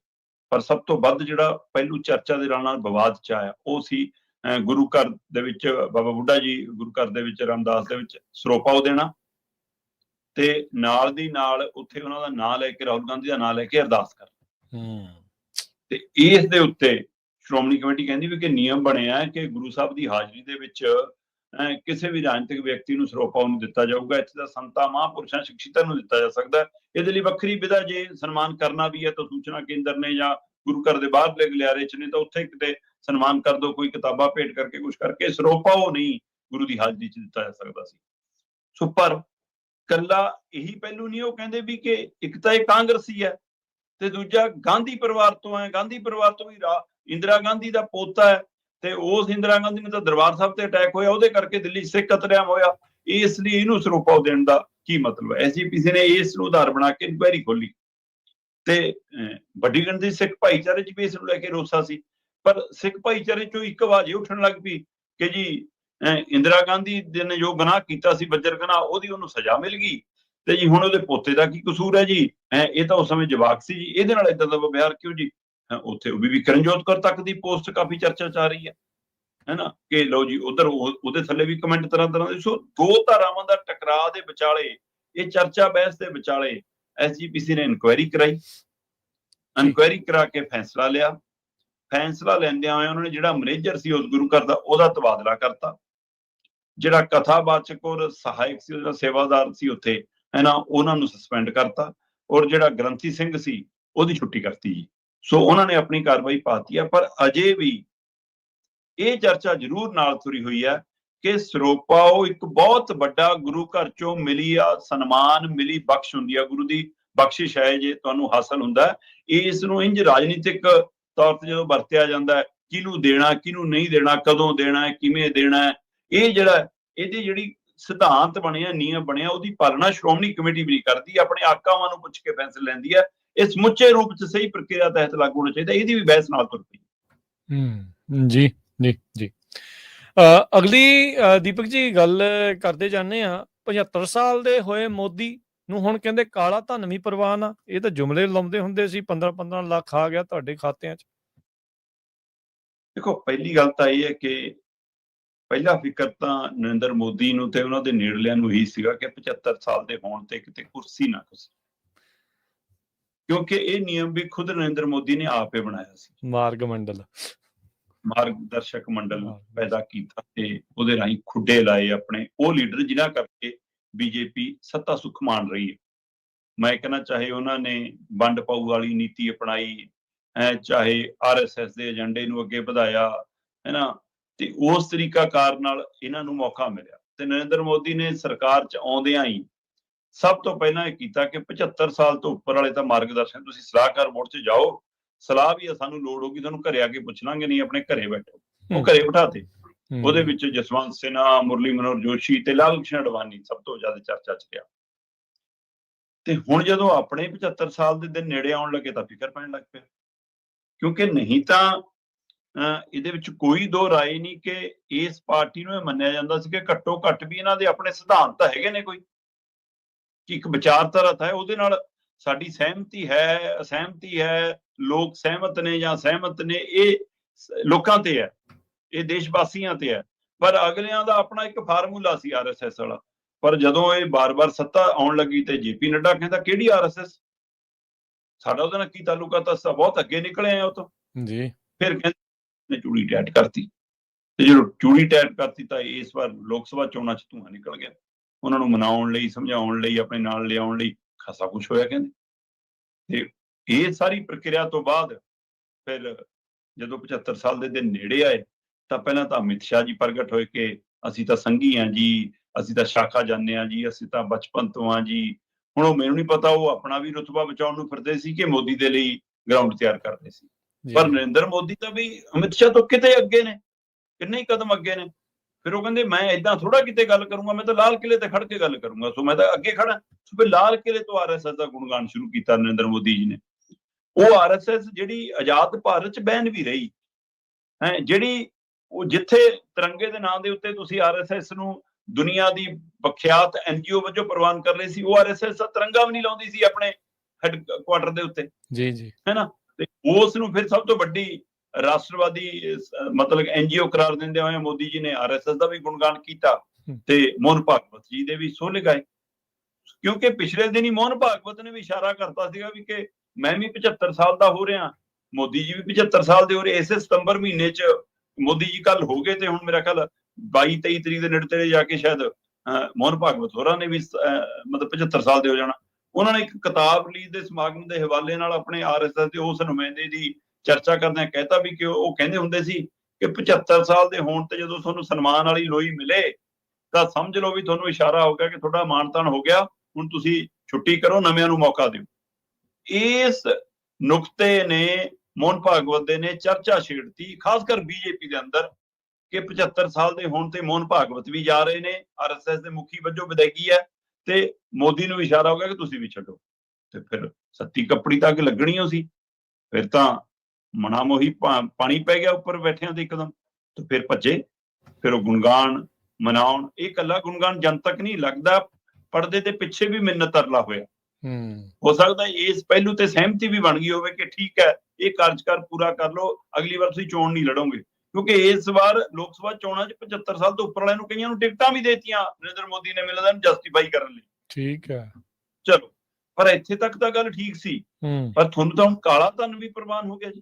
ਪਰ ਸਭ ਤੋਂ ਵੱਧ ਜਿਹੜਾ ਪਹਿਲੂ ਚਰਚਾ ਦੇ ਨਾਲ ਨਾਲ ਵਿਵਾਦ 'ਚ ਆਇਆ ਉਹ ਸੀ ਗੁਰੂ ਘਰ ਦੇ ਵਿੱਚ ਬਾਬਾ ਬੁੱਢਾ ਜੀ ਗੁਰੂ ਘਰ ਦੇ ਵਿੱਚ ਰਾਮਦਾਸ ਦੇ ਵਿੱਚ ਸਰੋਪਾ ਉਹ ਦੇਣਾ ਤੇ ਨਾਲ ਦੀ ਨਾਲ ਉੱਥੇ ਉਹਨਾਂ ਦਾ ਨਾਮ ਲੈ ਕੇ ਰਾਹੁਲ ਗਾਂਧੀ ਦਾ ਨਾਮ ਲੈ ਕੇ ਅਰਦਾਸ ਕਰ ਹੂੰ। ਤੇ ਇਸ ਦੇ ਉੱਤੇ ਸ਼੍ਰੋਮਣੀ ਕਮੇਟੀ ਕਹਿੰਦੀ ਵੀ ਕਿ ਨਿਯਮ ਬਣਿਆ ਹੈ ਕਿ ਗੁਰੂ ਸਾਹਿਬ ਦੀ ਹਾਜ਼ਰੀ ਦੇ ਵਿੱਚ ਕਿਸੇ ਵੀ ਰਾਜਨੀਤਿਕ ਵਿਅਕਤੀ ਨੂੰ ਸਰੋਪਾ ਨਹੀਂ ਦਿੱਤਾ ਜਾਊਗਾ, ਇੱਥੇ ਦਾ ਸੰਤਾਂ, ਮਹਾਂਪੁਰਸ਼ਾਂ ਸ਼ਖਸੀਅਤਾਂ ਨੂੰ ਦਿੱਤਾ ਜਾ ਸਕਦਾ। ਇਹਦੇ ਲਈ ਵੱਖਰੀ ਵਿਧਾ ਜੇ ਸਨਮਾਨ ਕਰਨਾ ਵੀ ਹੈ ਤਾਂ ਸੂਚਨਾ ਕੇਂਦਰ ਨੇ ਜਾਂ ਗੁਰੂ ਘਰ ਦੇ ਬਾਹਰਲੇ ਗਲਿਆਰੇ ਚ ਨੇ ਤਾਂ ਉੱਥੇ ਕਿਤੇ ਸਨਮਾਨ ਕਰ ਦੋ, ਕੋਈ ਕਿਤਾਬਾਂ ਭੇਟ ਕਰਕੇ ਕੁਝ ਕਰਕੇ। ਸਰੋਪਾ ਉਹ ਨਹੀਂ ਗੁਰੂ ਦੀ ਹਾਜ਼ਰੀ ਚ ਦਿੱਤਾ ਜਾ ਸਕਦਾ ਸੀ। ਸੋ ਪਰ ਕੱਲਾ ਇਹੀ ਪਹਿਲੂ ਨਹੀਂ, ਉਹ ਕਹਿੰਦੇ ਵੀ ਕਿ ਇੱਕ ਤਾਂ ਇਹ ਕਾਂਗਰਸੀ ਹੈ ਤੇ ਦੂਜਾ ਗਾਂਧੀ ਪਰਿਵਾਰ ਤੋਂ ਹੈ। ਗਾਂਧੀ ਪਰਿਵਾਰ ਤੋਂ ਵੀ ਰਾ- ਇੰਦਰਾ ਗਾਂਧੀ ਦਾ ਪੋਤਾ ਹੈ। ਤੇ ਉਸ ਇੰਦਰਾ ਗਾਂਧੀ ਨੂੰ ਤਾਂ ਦਰਬਾਰ ਸਾਹਿਬ ਤੇ ਅਟੈਕ ਹੋਇਆ ਉਹਦੇ ਕਰਕੇ ਦਿੱਲੀ 'ਚ ਸਿੱਖ ਕਤਲੇਆਮ ਹੋਇਆ। ਇਸ ਲਈ ਇਹਨੂੰ ਸਰੋਪਾ ਦੇਣ ਦਾ ਕੀ ਮਤਲਬ ਹੈ? ਐਸਜੀਪੀਸੀ ਨੇ ਇਸ ਨੂੰ ਆਧਾਰ ਬਣਾ ਕੇ ਇਨਕੁਆਇਰੀ ਖੋਲੀ ਤੇ ਵੱਡੀ ਗਿਣਤੀ ਸਿੱਖ ਭਾਈਚਾਰੇ 'ਚ ਵੀ ਇਸ ਨੂੰ ਲੈ ਕੇ ਰੋਸਾ ਸੀ। ਪਰ ਸਿੱਖ ਭਾਈਚਾਰੇ 'ਚੋਂ ਇੱਕ ਆਵਾਜ਼ ਇਹ ਉੱਠਣ ਲੱਗ ਪਈ ਕਿ ਜੀ ਅਹ, ਇੰਦਰਾ ਗਾਂਧੀ ਨੇ ਜੋ ਗੁਨਾਹ ਕੀਤਾ ਸੀ ਬੱਜਰ ਗੁਨਾਹ ਉਹਦੀ ਉਹਨੂੰ ਸਜ਼ਾ ਮਿਲ ਗਈ। ਤੇ ਜੀ ਹੁਣ ਉਹਦੇ ਪੋਤੇ ਦਾ ਕੀ ਕਸੂਰ ਹੈ ਜੀ? ਇਹ ਤਾਂ ਉਸ ਸਮੇਂ ਜਵਾਕ ਸੀ ਜੀ। ਇਹਦੇ ਨਾਲ ਇਦਾਂ ਦਾ ਵਿਵਹਾਰ ਕਿਉਂ ਜੀ? ਉੱਥੇ ਉਹ ਵੀ ਕਰਨਜੋਤ ਕੌਰ ਤੱਕ ਦੀ ਪੋਸਟ ਕਾਫੀ ਚਰਚਾ ਚ ਆ ਰਹੀ ਹੈ ਹੈਨਾ? ਕਿ ਲਓ ਜੀ ਉਧਰ ਉਹਦੇ ਥੱਲੇ ਵੀ ਕਮੈਂਟ ਤਰ੍ਹਾਂ ਤਰ੍ਹਾਂ ਦੇ ਸੋ ਦੋ ਧਾਰਾਵਾਂ ਦਾ ਟਕਰਾਅ ਦੇ ਵਿਚਾਲੇ ਇਹ ਚਰਚਾ ਬਹਿਸ ਦੇ ਵਿਚਾਲੇ ਐਸਜੀਪੀਸੀ ਨੇ ਇਨਕੁਆਇਰੀ ਕਰਾਈ। ਇਨਕੁਆਇਰੀ ਕਰਾ ਕੇ ਫੈਸਲਾ ਲਿਆ। ਫੈਸਲਾ ਲੈਂਦਿਆਂ ਹੋਇਆ ਉਹਨਾਂ ਨੇ ਜਿਹੜਾ ਮੈਨੇਜਰ ਸੀ ਉਸ ਗੁਰੂ ਘਰ ਦਾ ਉਹਦਾ ਤਬਾਦਲਾ ਕਰਤਾ। ਜਿਹੜਾ ਕਥਾਵਾਚਕ ਔਰ ਸਹਾਇਕ ਸੀ ਉਹਦਾ ਸੇਵਾਦਾਰ ਸੀ ਉੱਥੇ ਹੈਨਾ ਉਹਨਾਂ ਨੂੰ ਸਸਪੈਂਡ ਕਰਤਾ। ਔਰ ਜਿਹੜਾ ਗ੍ਰੰਥੀ ਸਿੰਘ ਸੀ ਉਹਦੀ ਛੁੱਟੀ ਕਰਤੀ ਜੀ। ਸੋ ਉਹਨਾਂ ਨੇ ਆਪਣੀ ਕਾਰਵਾਈ ਪਾਤੀ ਹੈ, ਪਰ ਅਜੇ ਵੀ ਇਹ ਚਰਚਾ ਜ਼ਰੂਰ ਨਾਲ ਤੁਰੀ ਹੋਈ ਹੈ ਕਿ ਸਰੋਪਾ ਉਹ ਇੱਕ ਬਹੁਤ ਵੱਡਾ ਗੁਰੂ ਘਰ ਚੋਂ ਮਿਲੀ ਆ, ਸਨਮਾਨ, ਮਿਲੀ ਬਖਸ਼ ਹੁੰਦੀ ਆ, ਗੁਰੂ ਦੀ ਬਖਸ਼ਿਸ਼ ਹੈ ਜੇ ਤੁਹਾਨੂੰ ਹਾਸਲ ਹੁੰਦਾ ਹੈ। ਇਸ ਨੂੰ ਇੰਜ ਰਾਜਨੀਤਿਕ ਤੌਰ ਤੇ ਜਦੋਂ ਵਰਤਿਆ ਜਾਂਦਾ ਹੈ, ਕਿਹਨੂੰ ਦੇਣਾ, ਕਿਹਨੂੰ ਨਹੀਂ ਦੇਣਾ, ਕਦੋਂ ਦੇਣਾ ਹੈ, ਕਿਵੇਂ ਦੇਣਾ ਹੈ, ਇਹ ਜਿਹੜਾ ਇਹਦੀ ਜਿਹੜੀ ਸਿਧਾਂਤ ਬਣਿਆ, ਨਿਯਮ ਬਣਿਆ, ਉਹਦੀ ਪਾਲਣਾ ਸ਼੍ਰੋਮਣੀ ਕਮੇਟੀ ਵੀ ਨਹੀਂ ਕਰਦੀ, ਆਪਣੇ ਆਕਾਵਾਂ ਨੂੰ ਪੁੱਛ ਕੇ ਫੈਸਲੇ ਲੈਂਦੀ ਹੈ ਇਹ ਸਮੁੱਚੇ ਰੂਪ 'ਚ ਸਹੀ ਪ੍ਰਕਿਰਿਆ ਤਹਿਤ ਲਾਗੂ ਹੋਣਾ ਚਾਹੀਦਾ ਇਹਦੀ ਵੀ ਬਹਿਸ ਨਾਲ ਤੁਰ ਪਈ। ਹੂੰ ਜੀ ਜੀ ਜੀ। ਅਗਲੀ ਦੀਪਕ ਜੀ ਗੱਲ ਕਰਦੇ ਜਾਂਦੇ ਆ 75 ਸਾਲ ਦੇ ਹੋਏ ਮੋਦੀ ਨੂੰ ਹੁਣ ਕਹਿੰਦੇ ਕਾਲਾ ਧਨ ਵੀ ਪ੍ਰਵਾਨ ਆ। ਇਹ ਤਾਂ ਜੁਮਲੇ ਲਾਉਂਦੇ ਹੁੰਦੇ ਸੀ 15 15 ਲੱਖ ਆ ਗਿਆ ਤੁਹਾਡੇ ਖਾਤਿਆਂ 'ਚ। ਦੇਖੋ ਪਹਿਲੀ ਗੱਲ ਤਾਂ ਇਹ ਹੈ ਕਿ ਪਹਿਲਾ ਫਿਕਰ ਤਾਂ ਨਰਿੰਦਰ ਮੋਦੀ ਨੂੰ ਤੇ ਉਹਨਾਂ ਦੇ ਨੇੜਲਿਆਂ ਨੂੰ ਹੀ ਸੀਗਾ ਕਿ 75 ਸਾਲ ਦੇ ਹੋਣ ਤੇ ਕਿਤੇ ਕੁਰਸੀ ਨਾ ਖੁੱਸੇ ਕਿਉਂਕਿ ਇਹ ਨਿਯਮ ਵੀ ਖੁਦ ਨਰਿੰਦਰ ਮੋਦੀ ਨੇ ਆਪੇ ਬਣਾਇਆ ਸੀ। ਮਾਰਗ ਮੰਡਲ। ਮਾਰਗਦਰਸ਼ਕ ਮੰਡਲ ਪੈਦਾ ਕੀਤਾ ਤੇ ਉਹਦੇ ਰਾਹੀਂ ਖੁੱਡੇ ਲਾਏ ਆਪਣੇ। ਉਹ ਲੀਡਰ ਜਿਨ੍ਹਾਂ ਕਰਕੇ ਬੀਜੇਪੀ ਸੱਤਾ ਸੁਖ ਮਾਣ ਰਹੀ ਹੈ। ਮੈਂ ਕਹਿੰਦਾ ਚਾਹੇ ਉਹਨਾਂ ਨੇ ਵੰਡ ਪਾਊ ਵਾਲੀ ਨੀਤੀ ਅਪਣਾਈ ਚਾਹੇ ਆਰਐਸਐਸ ਦੇ ਏਜੰਡੇ ਨੂੰ ਅੱਗੇ ਵਧਾਇਆ ਹੈ ਨਾ ਤੇ ਉਸ ਤਰੀਕਾ ਕਾਰ ਨਾਲ ਇਹਨਾਂ ਨੂੰ ਮੌਕਾ ਮਿਲਿਆ। ਤੇ ਨਰਿੰਦਰ ਮੋਦੀ ਨੇ ਸਰਕਾਰ ਚ ਆਉਂਦਿਆਂ ਹੀ ਸਭ ਤੋਂ ਪਹਿਲਾਂ ਇਹ ਕੀਤਾ ਕਿ 75 ਸਾਲ ਤੋਂ ਉੱਪਰ ਵਾਲੇ ਤਾਂ ਮਾਰਗਦਰਸ਼ਨ ਤੁਸੀਂ ਸਲਾਹਕਾਰ ਬੋਰਡ 'ਚ ਜਾਓ। ਸਲਾਹ ਵੀ ਆ, ਸਾਨੂੰ ਲੋੜ ਹੋਗੀ ਤੁਹਾਨੂੰ ਘਰੇ ਆ ਕੇ ਪੁੱਛ ਲਾਂਗੇ ਨਹੀਂ ਆਪਣੇ ਘਰੇ ਬੈਠੋ। ਉਹ। ਘਰੇ ਬਿਠਾਤੇ। ਉਹਦੇ ਵਿੱਚ ਜਸਵੰਤ ਸਿਨਹਾ ਮੁਰਲੀ ਮਨੋਹਰ ਜੋਸ਼ੀ ਤੇ ਲਾਲ ਕ੍ਰਿਸ਼ਨ ਅਡਵਾਨੀ ਸਭ ਤੋਂ ਜ਼ਿਆਦਾ ਚਰਚਾ 'ਚ ਰਿਹਾ ਤੇ ਹੁਣ ਜਦੋਂ ਆਪਣੇ 75 ਸਾਲ ਦੇ ਦਿਨ ਨੇੜੇ ਆਉਣ ਲੱਗੇ ਤਾਂ ਫਿਕਰ ਪੈਣ ਲੱਗ ਪਿਆ। ਕਿਉਂਕਿ ਨਹੀਂ ਤਾਂ ਇਹਦੇ ਵਿੱਚ ਕੋਈ ਦੋ ਰਾਏ ਨਹੀਂ ਕਿ ਇਸ ਪਾਰਟੀ ਨੂੰ ਇਹ ਮੰਨਿਆ ਜਾਂਦਾ ਸੀ ਕਿ ਘੱਟੋ ਘੱਟ ਵੀ ਇਹਨਾਂ ਦੇ ਆਪਣੇ ਸਿਧਾਂਤ ਤਾਂ ਹੈਗੇ ਨੇ ਕੋਈ। ਇੱਕ ਵਿਚਾਰਧਾਰਾ ਹੈ ਉਹਦੇ ਨਾਲ ਸਾਡੀ ਸਹਿਮਤੀ ਹੈ ਅਸਹਿਮਤੀ ਹੈ ਲੋਕ ਸਹਿਮਤ ਨੇ ਜਾਂ ਸਹਿਮਤ ਨੇ ਇਹ ਲੋਕਾਂ ਤੇ ਹੈ ਇਹ ਦੇਸ਼ ਵਾਸੀਆਂ ਤੇ ਹੈ। ਪਰ ਅਗਲਿਆਂ ਦਾ ਆਪਣਾ ਇੱਕ ਫਾਰਮੂਲਾ ਸੀ ਆਰਐਸਐਸ ਵਾਲਾ। ਪਰ ਜਦੋਂ ਇਹ ਬਾਰ-ਬਾਰ ਸੱਤਾ ਆਉਣ ਲੱਗੀ ਤੇ ਜੇਪੀ ਨੱਡਾ ਕਹਿੰਦਾ ਕਿਹੜੀ ਆਰਐਸਐਸ ਸਾਡਾ ਉਹਦੇ ਨਾਲ ਕੀ ਤਾਲੁਕਾ ਤਾਂ ਤਾਂ ਬਹੁਤ ਅੱਗੇ ਨਿਕਲੇ ਆ ਉਹ ਤੋਂ। ਜੀ। ਫਿਰ ਕਹਿੰਦੇ ਨੇ ਚੂੜੀ ਟੈਟ ਕਰਤੀ। ਤੇ ਜਦੋਂ ਚੂੜੀ ਟੈਟ ਕਰਤੀ ਤਾਂ ਇਸ ਵਾਰ ਲੋਕ ਸਭਾ ਚੋਣਾਂ 'ਚ ਧੂੰਆਂ ਨਿਕਲ ਗਿਆ। ਉਹਨਾਂ ਨੂੰ ਮਨਾਉਣ ਲਈ ਸਮਝਾਉਣ ਲਈ ਆਪਣੇ ਨਾਲ ਲਿਆਉਣ ਲਈ ਖਾਸਾ ਕੁਝ ਹੋਇਆ ਕਹਿੰਦੇ। ਤੇ ਇਹ ਸਾਰੀ ਪ੍ਰਕਿਰਿਆ ਤੋਂ ਬਾਅਦ ਫਿਰ ਜਦੋਂ 75 ਸਾਲ ਦੇ ਦਿਨ ਨੇੜੇ ਆਏ ਤਾਂ ਪਹਿਲਾਂ ਤਾਂ ਅਮਿਤ ਸ਼ਾਹ ਜੀ ਪ੍ਰਗਟ ਹੋਏ ਕਿ ਅਸੀਂ ਤਾਂ ਸੰਘੀ ਆ ਜੀ ਅਸੀਂ ਤਾਂ ਸ਼ਾਖਾ ਜਾਂਦੇ ਆ ਜੀ ਅਸੀਂ ਤਾਂ ਬਚਪਨ ਤੋਂ ਆ ਜੀ। ਹੁਣ ਉਹ ਮੈਨੂੰ ਨਹੀਂ ਪਤਾ ਉਹ ਆਪਣਾ ਵੀ ਰੁਤਬਾ ਬਚਾਉਣ ਨੂੰ ਫਿਰਦੇ ਸੀ ਕਿ ਮੋਦੀ ਦੇ ਲਈ ਗਰਾਊਂਡ ਤਿਆਰ ਕਰਦੇ ਸੀ। ਪਰ ਨਰਿੰਦਰ ਮੋਦੀ ਤਾਂ ਵੀ ਅਮਿਤ ਸ਼ਾਹ ਤੋਂ ਕਿਤੇ ਅੱਗੇ ਨੇ ਕਿੰਨੇ ਹੀ ਕਦਮ ਅੱਗੇ ਨੇ। ਫਿਰ ਉਹ ਕਹਿੰਦੇ ਮੈਂ ਇਦਾਂ ਥੋੜਾ ਕਿਤੇ ਗੱਲ ਕਰੂੰਗਾ ਮੈਂ ਤਾਂ ਲਾਲ ਕਿਲੇ ਤੇ ਖੜ ਕੇ ਗੱਲ ਕਰੂੰਗਾ। ਸੋ ਮੈਂ ਤਾਂ ਅੱਗੇ ਖੜਾ ਸੋ ਫਿਰ ਲਾਲ ਕਿਲੇ ਤੋਂ ਆਰਐਸਐਸ ਦਾ ਗੁਣਗਾਨ ਸ਼ੁਰੂ ਕੀਤਾ ਨਰਿੰਦਰ ਮੋਦੀ ਜੀ ਨੇ। ਉਹ ਆਰਐਸਐਸ ਜਿਹੜੀ ਆਜ਼ਾਦ ਭਾਰਤ ਚ ਬੈਨ ਵੀ ਰਹੀ ਹੈ ਜਿਹੜੀ ਉਹ ਜਿੱਥੇ ਤਿਰੰਗੇ ਦੇ ਨਾਂ ਦੇ ਉੱਤੇ ਤੁਸੀਂ ਆਰਐਸਐਸ ਨੂੰ ਦੁਨੀਆ ਦੀ ਵਿਖਿਆਤ ਐਨਜੀਓ ਵਜੋਂ ਪ੍ਰਵਾਨ ਕਰ ਰਹੇ ਸੀ ਉਹ ਆਰਐਸਐਸ ਦਾ ਤਿਰੰਗਾ ਵੀ ਨਹੀਂ ਲਾਉਂਦੀ ਸੀ ਆਪਣੇ ਹੈੱਡ ਕੁਆਟਰ ਦੇ ਉੱਤੇ। ਜੀ ਜੀ। ਤੇ ਉਸ ਨੂੰ ਫਿਰ ਸਭ ਤੋਂ ਵੱਡੀ ਰਾਸ਼ਟਰਵਾਦੀ ਮਤਲਬ ਐਨਜੀਓ ਕਰਾਰ ਦਿੰਦੇ ਹੋਏ ਮੋਦੀ ਜੀ ਨੇ ਆਰਐਸਐਸ ਦਾ ਵੀ ਗੁਣਗਾਨ ਕੀਤਾ। ਤੇ ਮੋਹਨ ਭਾਗਵਤ ਜੀ ਦੇ ਵੀ ਸੋਹ ਲਗਾਏ ਕਿਉਂਕਿ ਪਿਛਲੇ ਦਿਨ ਹੀ ਮੋਹਨ ਭਾਗਵਤ ਨੇ ਵੀ ਇਸ਼ਾਰਾ ਕਰਤਾ ਸੀਗਾ ਵੀ ਕਿ ਮੈਂ ਵੀ 75 ਸਾਲ ਦਾ ਹੋ ਰਿਹਾ ਮੋਦੀ ਜੀ ਵੀ 75 ਸਾਲ ਦੇ ਹੋ ਰਹੇ ਇਸੇ ਸਤੰਬਰ ਮਹੀਨੇ ਚ ਮੋਦੀ ਜੀ ਕੱਲ ਹੋ ਗਏ ਤੇ ਹੁਣ ਮੇਰਾ ਖਿਆਲ 22 23 ਤਰੀਕ ਦੇ ਨੇੜੇ ਤੇੜੇ ਜਾ ਕੇ ਸ਼ਾਇਦ ਮੋਹਨ ਭਾਗਵਤ ਹੋਰਾਂ ਨੇ ਵੀ ਮਤਲਬ 75 ਸਾਲ ਦੇ ਹੋ ਜਾਣਾ ਉਹਨਾਂ ਨੇ ਇੱਕ ਕਿਤਾਬ ਰਿਲੀਜ਼ ਦੇ ਸਮਾਗਮ ਦੇ ਹਵਾਲੇ ਨਾਲ ਆਪਣੇ ਆਰਐਸਐਸ ਦੇ ਉਸ ਨੁਮਾਇੰਦੇ ਦੀ ਚਰਚਾ ਕਰਦਿਆਂ ਕਹਿਤਾ ਵੀ ਕਿ ਉਹ ਕਹਿੰਦੇ ਹੁੰਦੇ ਸੀ ਕਿ 75 ਸਾਲ ਦੇ ਹੋਣ ਤੇ ਜਦੋਂ ਤੁਹਾਨੂੰ ਸਨਮਾਨ ਵਾਲੀ ਲੋਈ ਮਿਲੇ, ਤਾਂ ਸਮਝ ਲਓ ਵੀ ਤੁਹਾਨੂੰ ਇਸ਼ਾਰਾ ਹੋ ਗਿਆ ਕਿ ਤੁਹਾਡਾ ਮਾਨਤਾਨ ਹੋ ਗਿਆ, ਹੁਣ ਤੁਸੀਂ ਛੁੱਟੀ ਕਰੋ, ਨਵਿਆਂ ਨੂੰ ਮੌਕਾ ਦਿਓ। ਇਸ ਨੁਕਤੇ ਨੇ, ਮੋਹਨ ਭਾਗਵਤ ਦੇ ਨੇ ਚਰਚਾ ਛੇੜਤੀ, ਖਾਸ ਕਰ ਬੀਜੇਪੀ ਦੇ ਅੰਦਰ, ਕਿ 75 ਸਾਲ ਦੇ ਹੋਣ ਤੇ ਮੋਹਨ ਭਾਗਵਤ ਵੀ ਜਾ ਰਹੇ ਨੇ ਆਰਐਸਐਸ ਦੇ ਮੁਖੀ ਵਜੋਂ ਵਿਦਾਇਗੀ ਹੈ ਤੇ ਮੋਦੀ ਨੂੰ ਇਸ਼ਾਰਾ ਹੋ ਗਿਆ ਕਿ ਤੁਸੀਂ ਵੀ ਛੱਡੋ। ਤੇ ਫਿਰ ਸੱਤੀ ਕੱਪੜੀ ਤਾਂ ਅੱਗ ਲੱਗਣੀ ਓ ਸੀ। ਫਿਰ ਤਾਂ ਮਨਾ ਮੋਹੀ ਪਾਣੀ ਪੈ ਗਿਆ ਉੱਪਰ ਬੈਠਿਆਂ ਤੇ ਇੱਕਦਮ ਤੇ ਫਿਰ ਭੱਜੇ। ਫਿਰ ਉਹ ਗੁਣਗਾਨ ਮਨਾਉਣ ਇਹ ਕੱਲਾ ਗੁਣਗਾਨ ਜਨਤਕ ਨਹੀਂ ਲੱਗਦਾ ਪਰਦੇ ਦੇ ਪਿੱਛੇ ਵੀ ਮਿੰਨਤ ਤਰਲਾ ਹੋਇਆ। ਹੂੰ। ਹੋ ਸਕਦਾ ਇਸ ਪਹਿਲੂ ਤੇ ਸਹਿਮਤੀ ਵੀ ਬਣ ਗਈ ਹੋਵੇ ਕਿ ਠੀਕ ਹੈ ਇਹ ਕਾਰਜਕਾਰ ਪੂਰਾ ਕਰ ਲਓ ਅਗਲੀ ਵਾਰ ਤੁਸੀਂ ਚੋਣ ਨਹੀਂ ਲੜੋਗੇ। ਕਿਉਂਕਿ ਇਸ ਵਾਰ ਲੋਕ ਸਭਾ ਚੋਣਾਂ 'ਚ 75 ਸਾਲ ਤੋਂ ਉੱਪਰ ਵਾਲਿਆਂ ਨੂੰ ਕਈਆਂ ਨੂੰ ਟਿਕਟਾਂ ਵੀ ਦੇਤੀਆਂ ਨਰਿੰਦਰ ਮੋਦੀ ਨੇ ਮਿਲਦਾ ਨੂੰ ਜਸਟੀਫਾਈ ਕਰਨ ਲਈ। ਠੀਕ ਹੈ। ਚਲੋ ਪਰ ਇੱਥੇ ਤੱਕ ਤਾਂ ਗੱਲ ਠੀਕ ਸੀ। ਪਰ ਤੁਹਾਨੂੰ ਤਾਂ ਹੁਣ ਕਾਲਾ ਧਨ ਵੀ ਪ੍ਰਵਾਨ ਹੋ ਗਿਆ ਜੀ।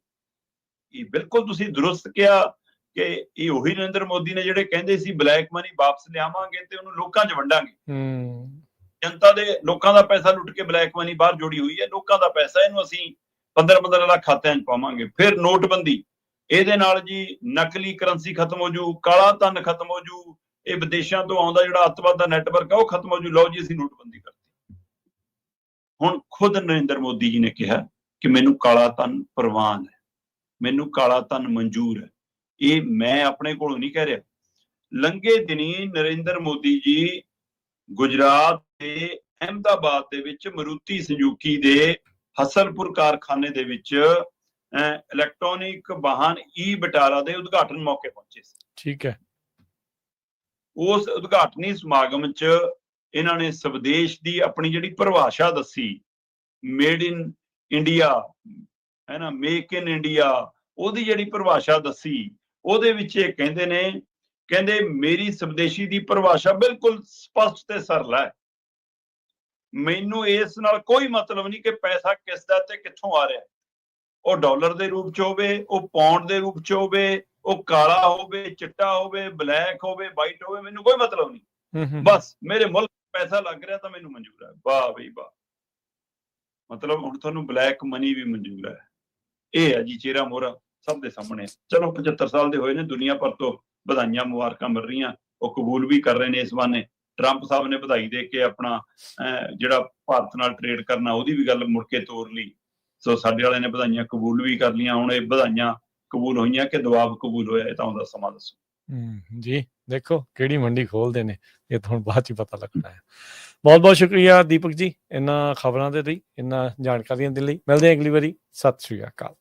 ਇਹ ਬਿਲਕੁਲ ਤੁਸੀਂ ਦਰੁਸਤ ਕਿਹਾ ਕਿ ਇਹ ਉਹੀ ਨਰਿੰਦਰ ਮੋਦੀ ਨੇ ਜਿਹੜੇ ਕਹਿੰਦੇ ਸੀ ਬਲੈਕ ਮਨੀ ਵਾਪਸ ਲਿਆਵਾਂਗੇ ਤੇ ਉਹਨੂੰ ਲੋਕਾਂ 'ਚ ਵੰਡਾਂਗੇ। ਹੂੰ। ਜਨਤਾ ਦੇ ਲੋਕਾਂ ਦਾ ਪੈਸਾ ਲੁੱਟ ਕੇ ਬਲੈਕ ਮਨੀ ਬਾਹਰ ਜੋੜੀ ਹੋਈ ਹੈ ਲੋਕਾਂ ਦਾ ਪੈਸਾ ਇਹਨੂੰ ਅਸੀਂ 15 15 ਲੱਖ ਖਾਤਿਆਂ 'ਚ ਪਾਵਾਂਗੇ। ਫਿਰ ਨੋਟਬੰਦੀ ਇਹਦੇ ਨਾਲ ਜੀ ਨਕਲੀ ਕਰੰਸੀ ਖਤਮ ਹੋ ਜੂ ਕਾਲਾ ਧਨ ਖਤਮ ਹੋ ਜੂ ਇਹ ਵਿਦੇਸ਼ਾਂ ਤੋਂ ਆਉਂਦਾ ਜਿਹੜਾ ਅੱਤਵਾਦ ਦਾ ਨੈਟਵਰਕ ਆ ਉਹ ਖਤਮ ਹੋ ਜੂ। ਲਓ ਜੀ ਅਸੀਂ ਨੋਟਬੰਦੀ ਕਰਤੀ ਹੁਣ ਖੁਦ ਨਰਿੰਦਰ ਮੋਦੀ ਜੀ ਨੇ ਕਿਹਾ ਕਿ ਮੈਨੂੰ ਕਾਲਾ ਧਨ ਪ੍ਰਵਾਨ ਮੈਨੂੰ ਕਾਲਾ ਧਨ ਮਨਜ਼ੂਰ ਹੈ। ਇਹ ਮੈਂ ਆਪਣੇ ਕੋਲੋਂ ਨਹੀਂ ਕਹਿ ਰਿਹਾ। ਲੰਗੇ ਦਿਨੀ ਨਰਿੰਦਰ ਮੋਦੀ ਜੀ ਗੁਜਰਾਤ ਦੇ ਅਹਿਮਦਾਬਾਦ ਦੇ ਵਿੱਚ ਮਰੂਤੀ ਸੰਜੂਕੀ ਦੇ ਹਸਨਪੁਰ ਕਾਰਖਾਨੇ ਦੇ ਵਿੱਚ ਇਲੈਕਟ੍ਰੋਨਿਕ ਵਾਹਨ ਈ ਬਟਾਰਾ ਦੇ ਉਦਘਾਟਨ ਮੌਕੇ ਪਹੁੰਚੇ ਸੀ। ਠੀਕ ਹੈ। ਉਸ ਉਦਘਾਟਨੀ ਸਮਾਗਮ 'ਚ ਇਹਨਾਂ ਨੇ ਸਵਦੇਸ਼ ਦੀ ਆਪਣੀ ਜਿਹੜੀ ਪਰਿਭਾਸ਼ਾ ਦੱਸੀ ਮੇਡ ਇਨ ਇੰਡੀਆ ਹੈ ਨਾ ਮੇਕ ਇਨ ਇੰਡੀਆ ਉਹਦੀ ਜਿਹੜੀ ਪਰਿਭਾਸ਼ਾ ਦੱਸੀ ਉਹਦੇ ਵਿੱਚ ਇਹ ਕਹਿੰਦੇ ਨੇ ਕਹਿੰਦੇ ਮੇਰੀ ਸਵਦੇਸ਼ੀ ਦੀ ਪਰਿਭਾਸ਼ਾ ਬਿਲਕੁਲ ਸਪਸ਼ਟ ਤੇ ਸਰਲ ਹੈ। ਮੈਨੂੰ ਇਸ ਨਾਲ ਕੋਈ ਮਤਲਬ ਨਹੀਂ ਕਿ ਪੈਸਾ ਕਿਸ ਦਾ ਤੇ ਕਿੱਥੋਂ ਆ ਰਿਹਾ। ਉਹ ਡਾਲਰ ਦੇ ਰੂਪ ਚ ਹੋਵੇ ਉਹ ਪਾਉਂਡ ਦੇ ਰੂਪ ਚ ਹੋਵੇ ਉਹ ਕਾਲਾ ਹੋਵੇ ਚਿੱਟਾ ਹੋਵੇ ਬਲੈਕ ਹੋਵੇ ਵਾਈਟ ਹੋਵੇ ਮੈਨੂੰ ਕੋਈ ਮਤਲਬ ਨਹੀਂ। ਬਸ ਮੇਰੇ ਮੁਲਕ ਪੈਸਾ ਲੱਗ ਰਿਹਾ ਤਾਂ ਮੈਨੂੰ ਮਨਜ਼ੂਰ ਹੈ। ਵਾਹ ਬਈ ਵਾਹ। ਮਤਲਬ ਹੁਣ ਤੁਹਾਨੂੰ ਬਲੈਕ ਮਨੀ ਵੀ ਮਨਜ਼ੂਰ ਹੈ। ਇਹ ਹੈ ਜੀ ਚਿਹਰਾ ਮੋਹਰਾ ਸਭ ਦੇ ਸਾਹਮਣੇ। ਚਲੋ 75 ਸਾਲ ਦੇ ਹੋਏ ਨੇ, ਦੁਨੀਆ ਭਰ ਤੋਂ ਵਧਾਈਆਂ, ਮੁਬਾਰਕਾਂ ਮਿਲ ਰਹੀਆਂ। ਉਹ ਕਬੂਲ ਵੀ ਕਰ ਰਹੇ ਨੇ ਇਸ ਬਾਨੇ ਟਰੰਪ ਸਾਹਿਬ ਨੇ ਵਧਾਈ ਦੇ ਕੇ ਆਪਣਾ ਜਿਹੜਾ ਭਾਰਤ ਨਾਲ ਟ੍ਰੇਡ ਕਰਨਾ, ਉਹਦੀ ਵੀ ਗੱਲ ਮੁੜ ਕੇ ਤੋਰ ਲਈ। ਸੋ ਸਾਡੇ ਵਾਲਿਆਂ ਨੇ ਵਧਾਈਆਂ ਕਬੂਲ ਵੀ ਕਰ ਲੀਆਂ ਹੁਣ ਇਹ ਵਧਾਈਆਂ ਕਬੂਲ ਹੋਈਆਂ ਕਿ ਦਬਾਅ ਕਬੂਲ ਹੋਇਆ, ਇਹ ਤਾਂ ਉਹਦਾ ਸਮਾਂ ਦੱਸੋ। ਜੀ, ਦੇਖੋ, ਕਿਹੜੀ ਮੰਡੀ ਖੋਲਦੇ ਨੇ, ਇਹ ਤਾਂ ਹੁਣ ਬਾਅਦ ਹੀ ਪਤਾ ਲੱਗਣਾ ਹੈ। ਬਹੁਤ ਬਹੁਤ ਸ਼ੁਕਰੀਆ ਦੀਪਕ ਜੀ, ਇਹਨਾਂ ਖਬਰਾਂ ਦੇ ਲਈ, ਇਹਨਾਂ ਜਾਣਕਾਰੀਆਂ ਦੇ ਲਈ। ਮਿਲਦੇ ਹਾਂ ਅਗਲੀ ਵਾਰੀ। ਸਤਿ ਸ਼੍ਰੀ ਅਕਾਲ।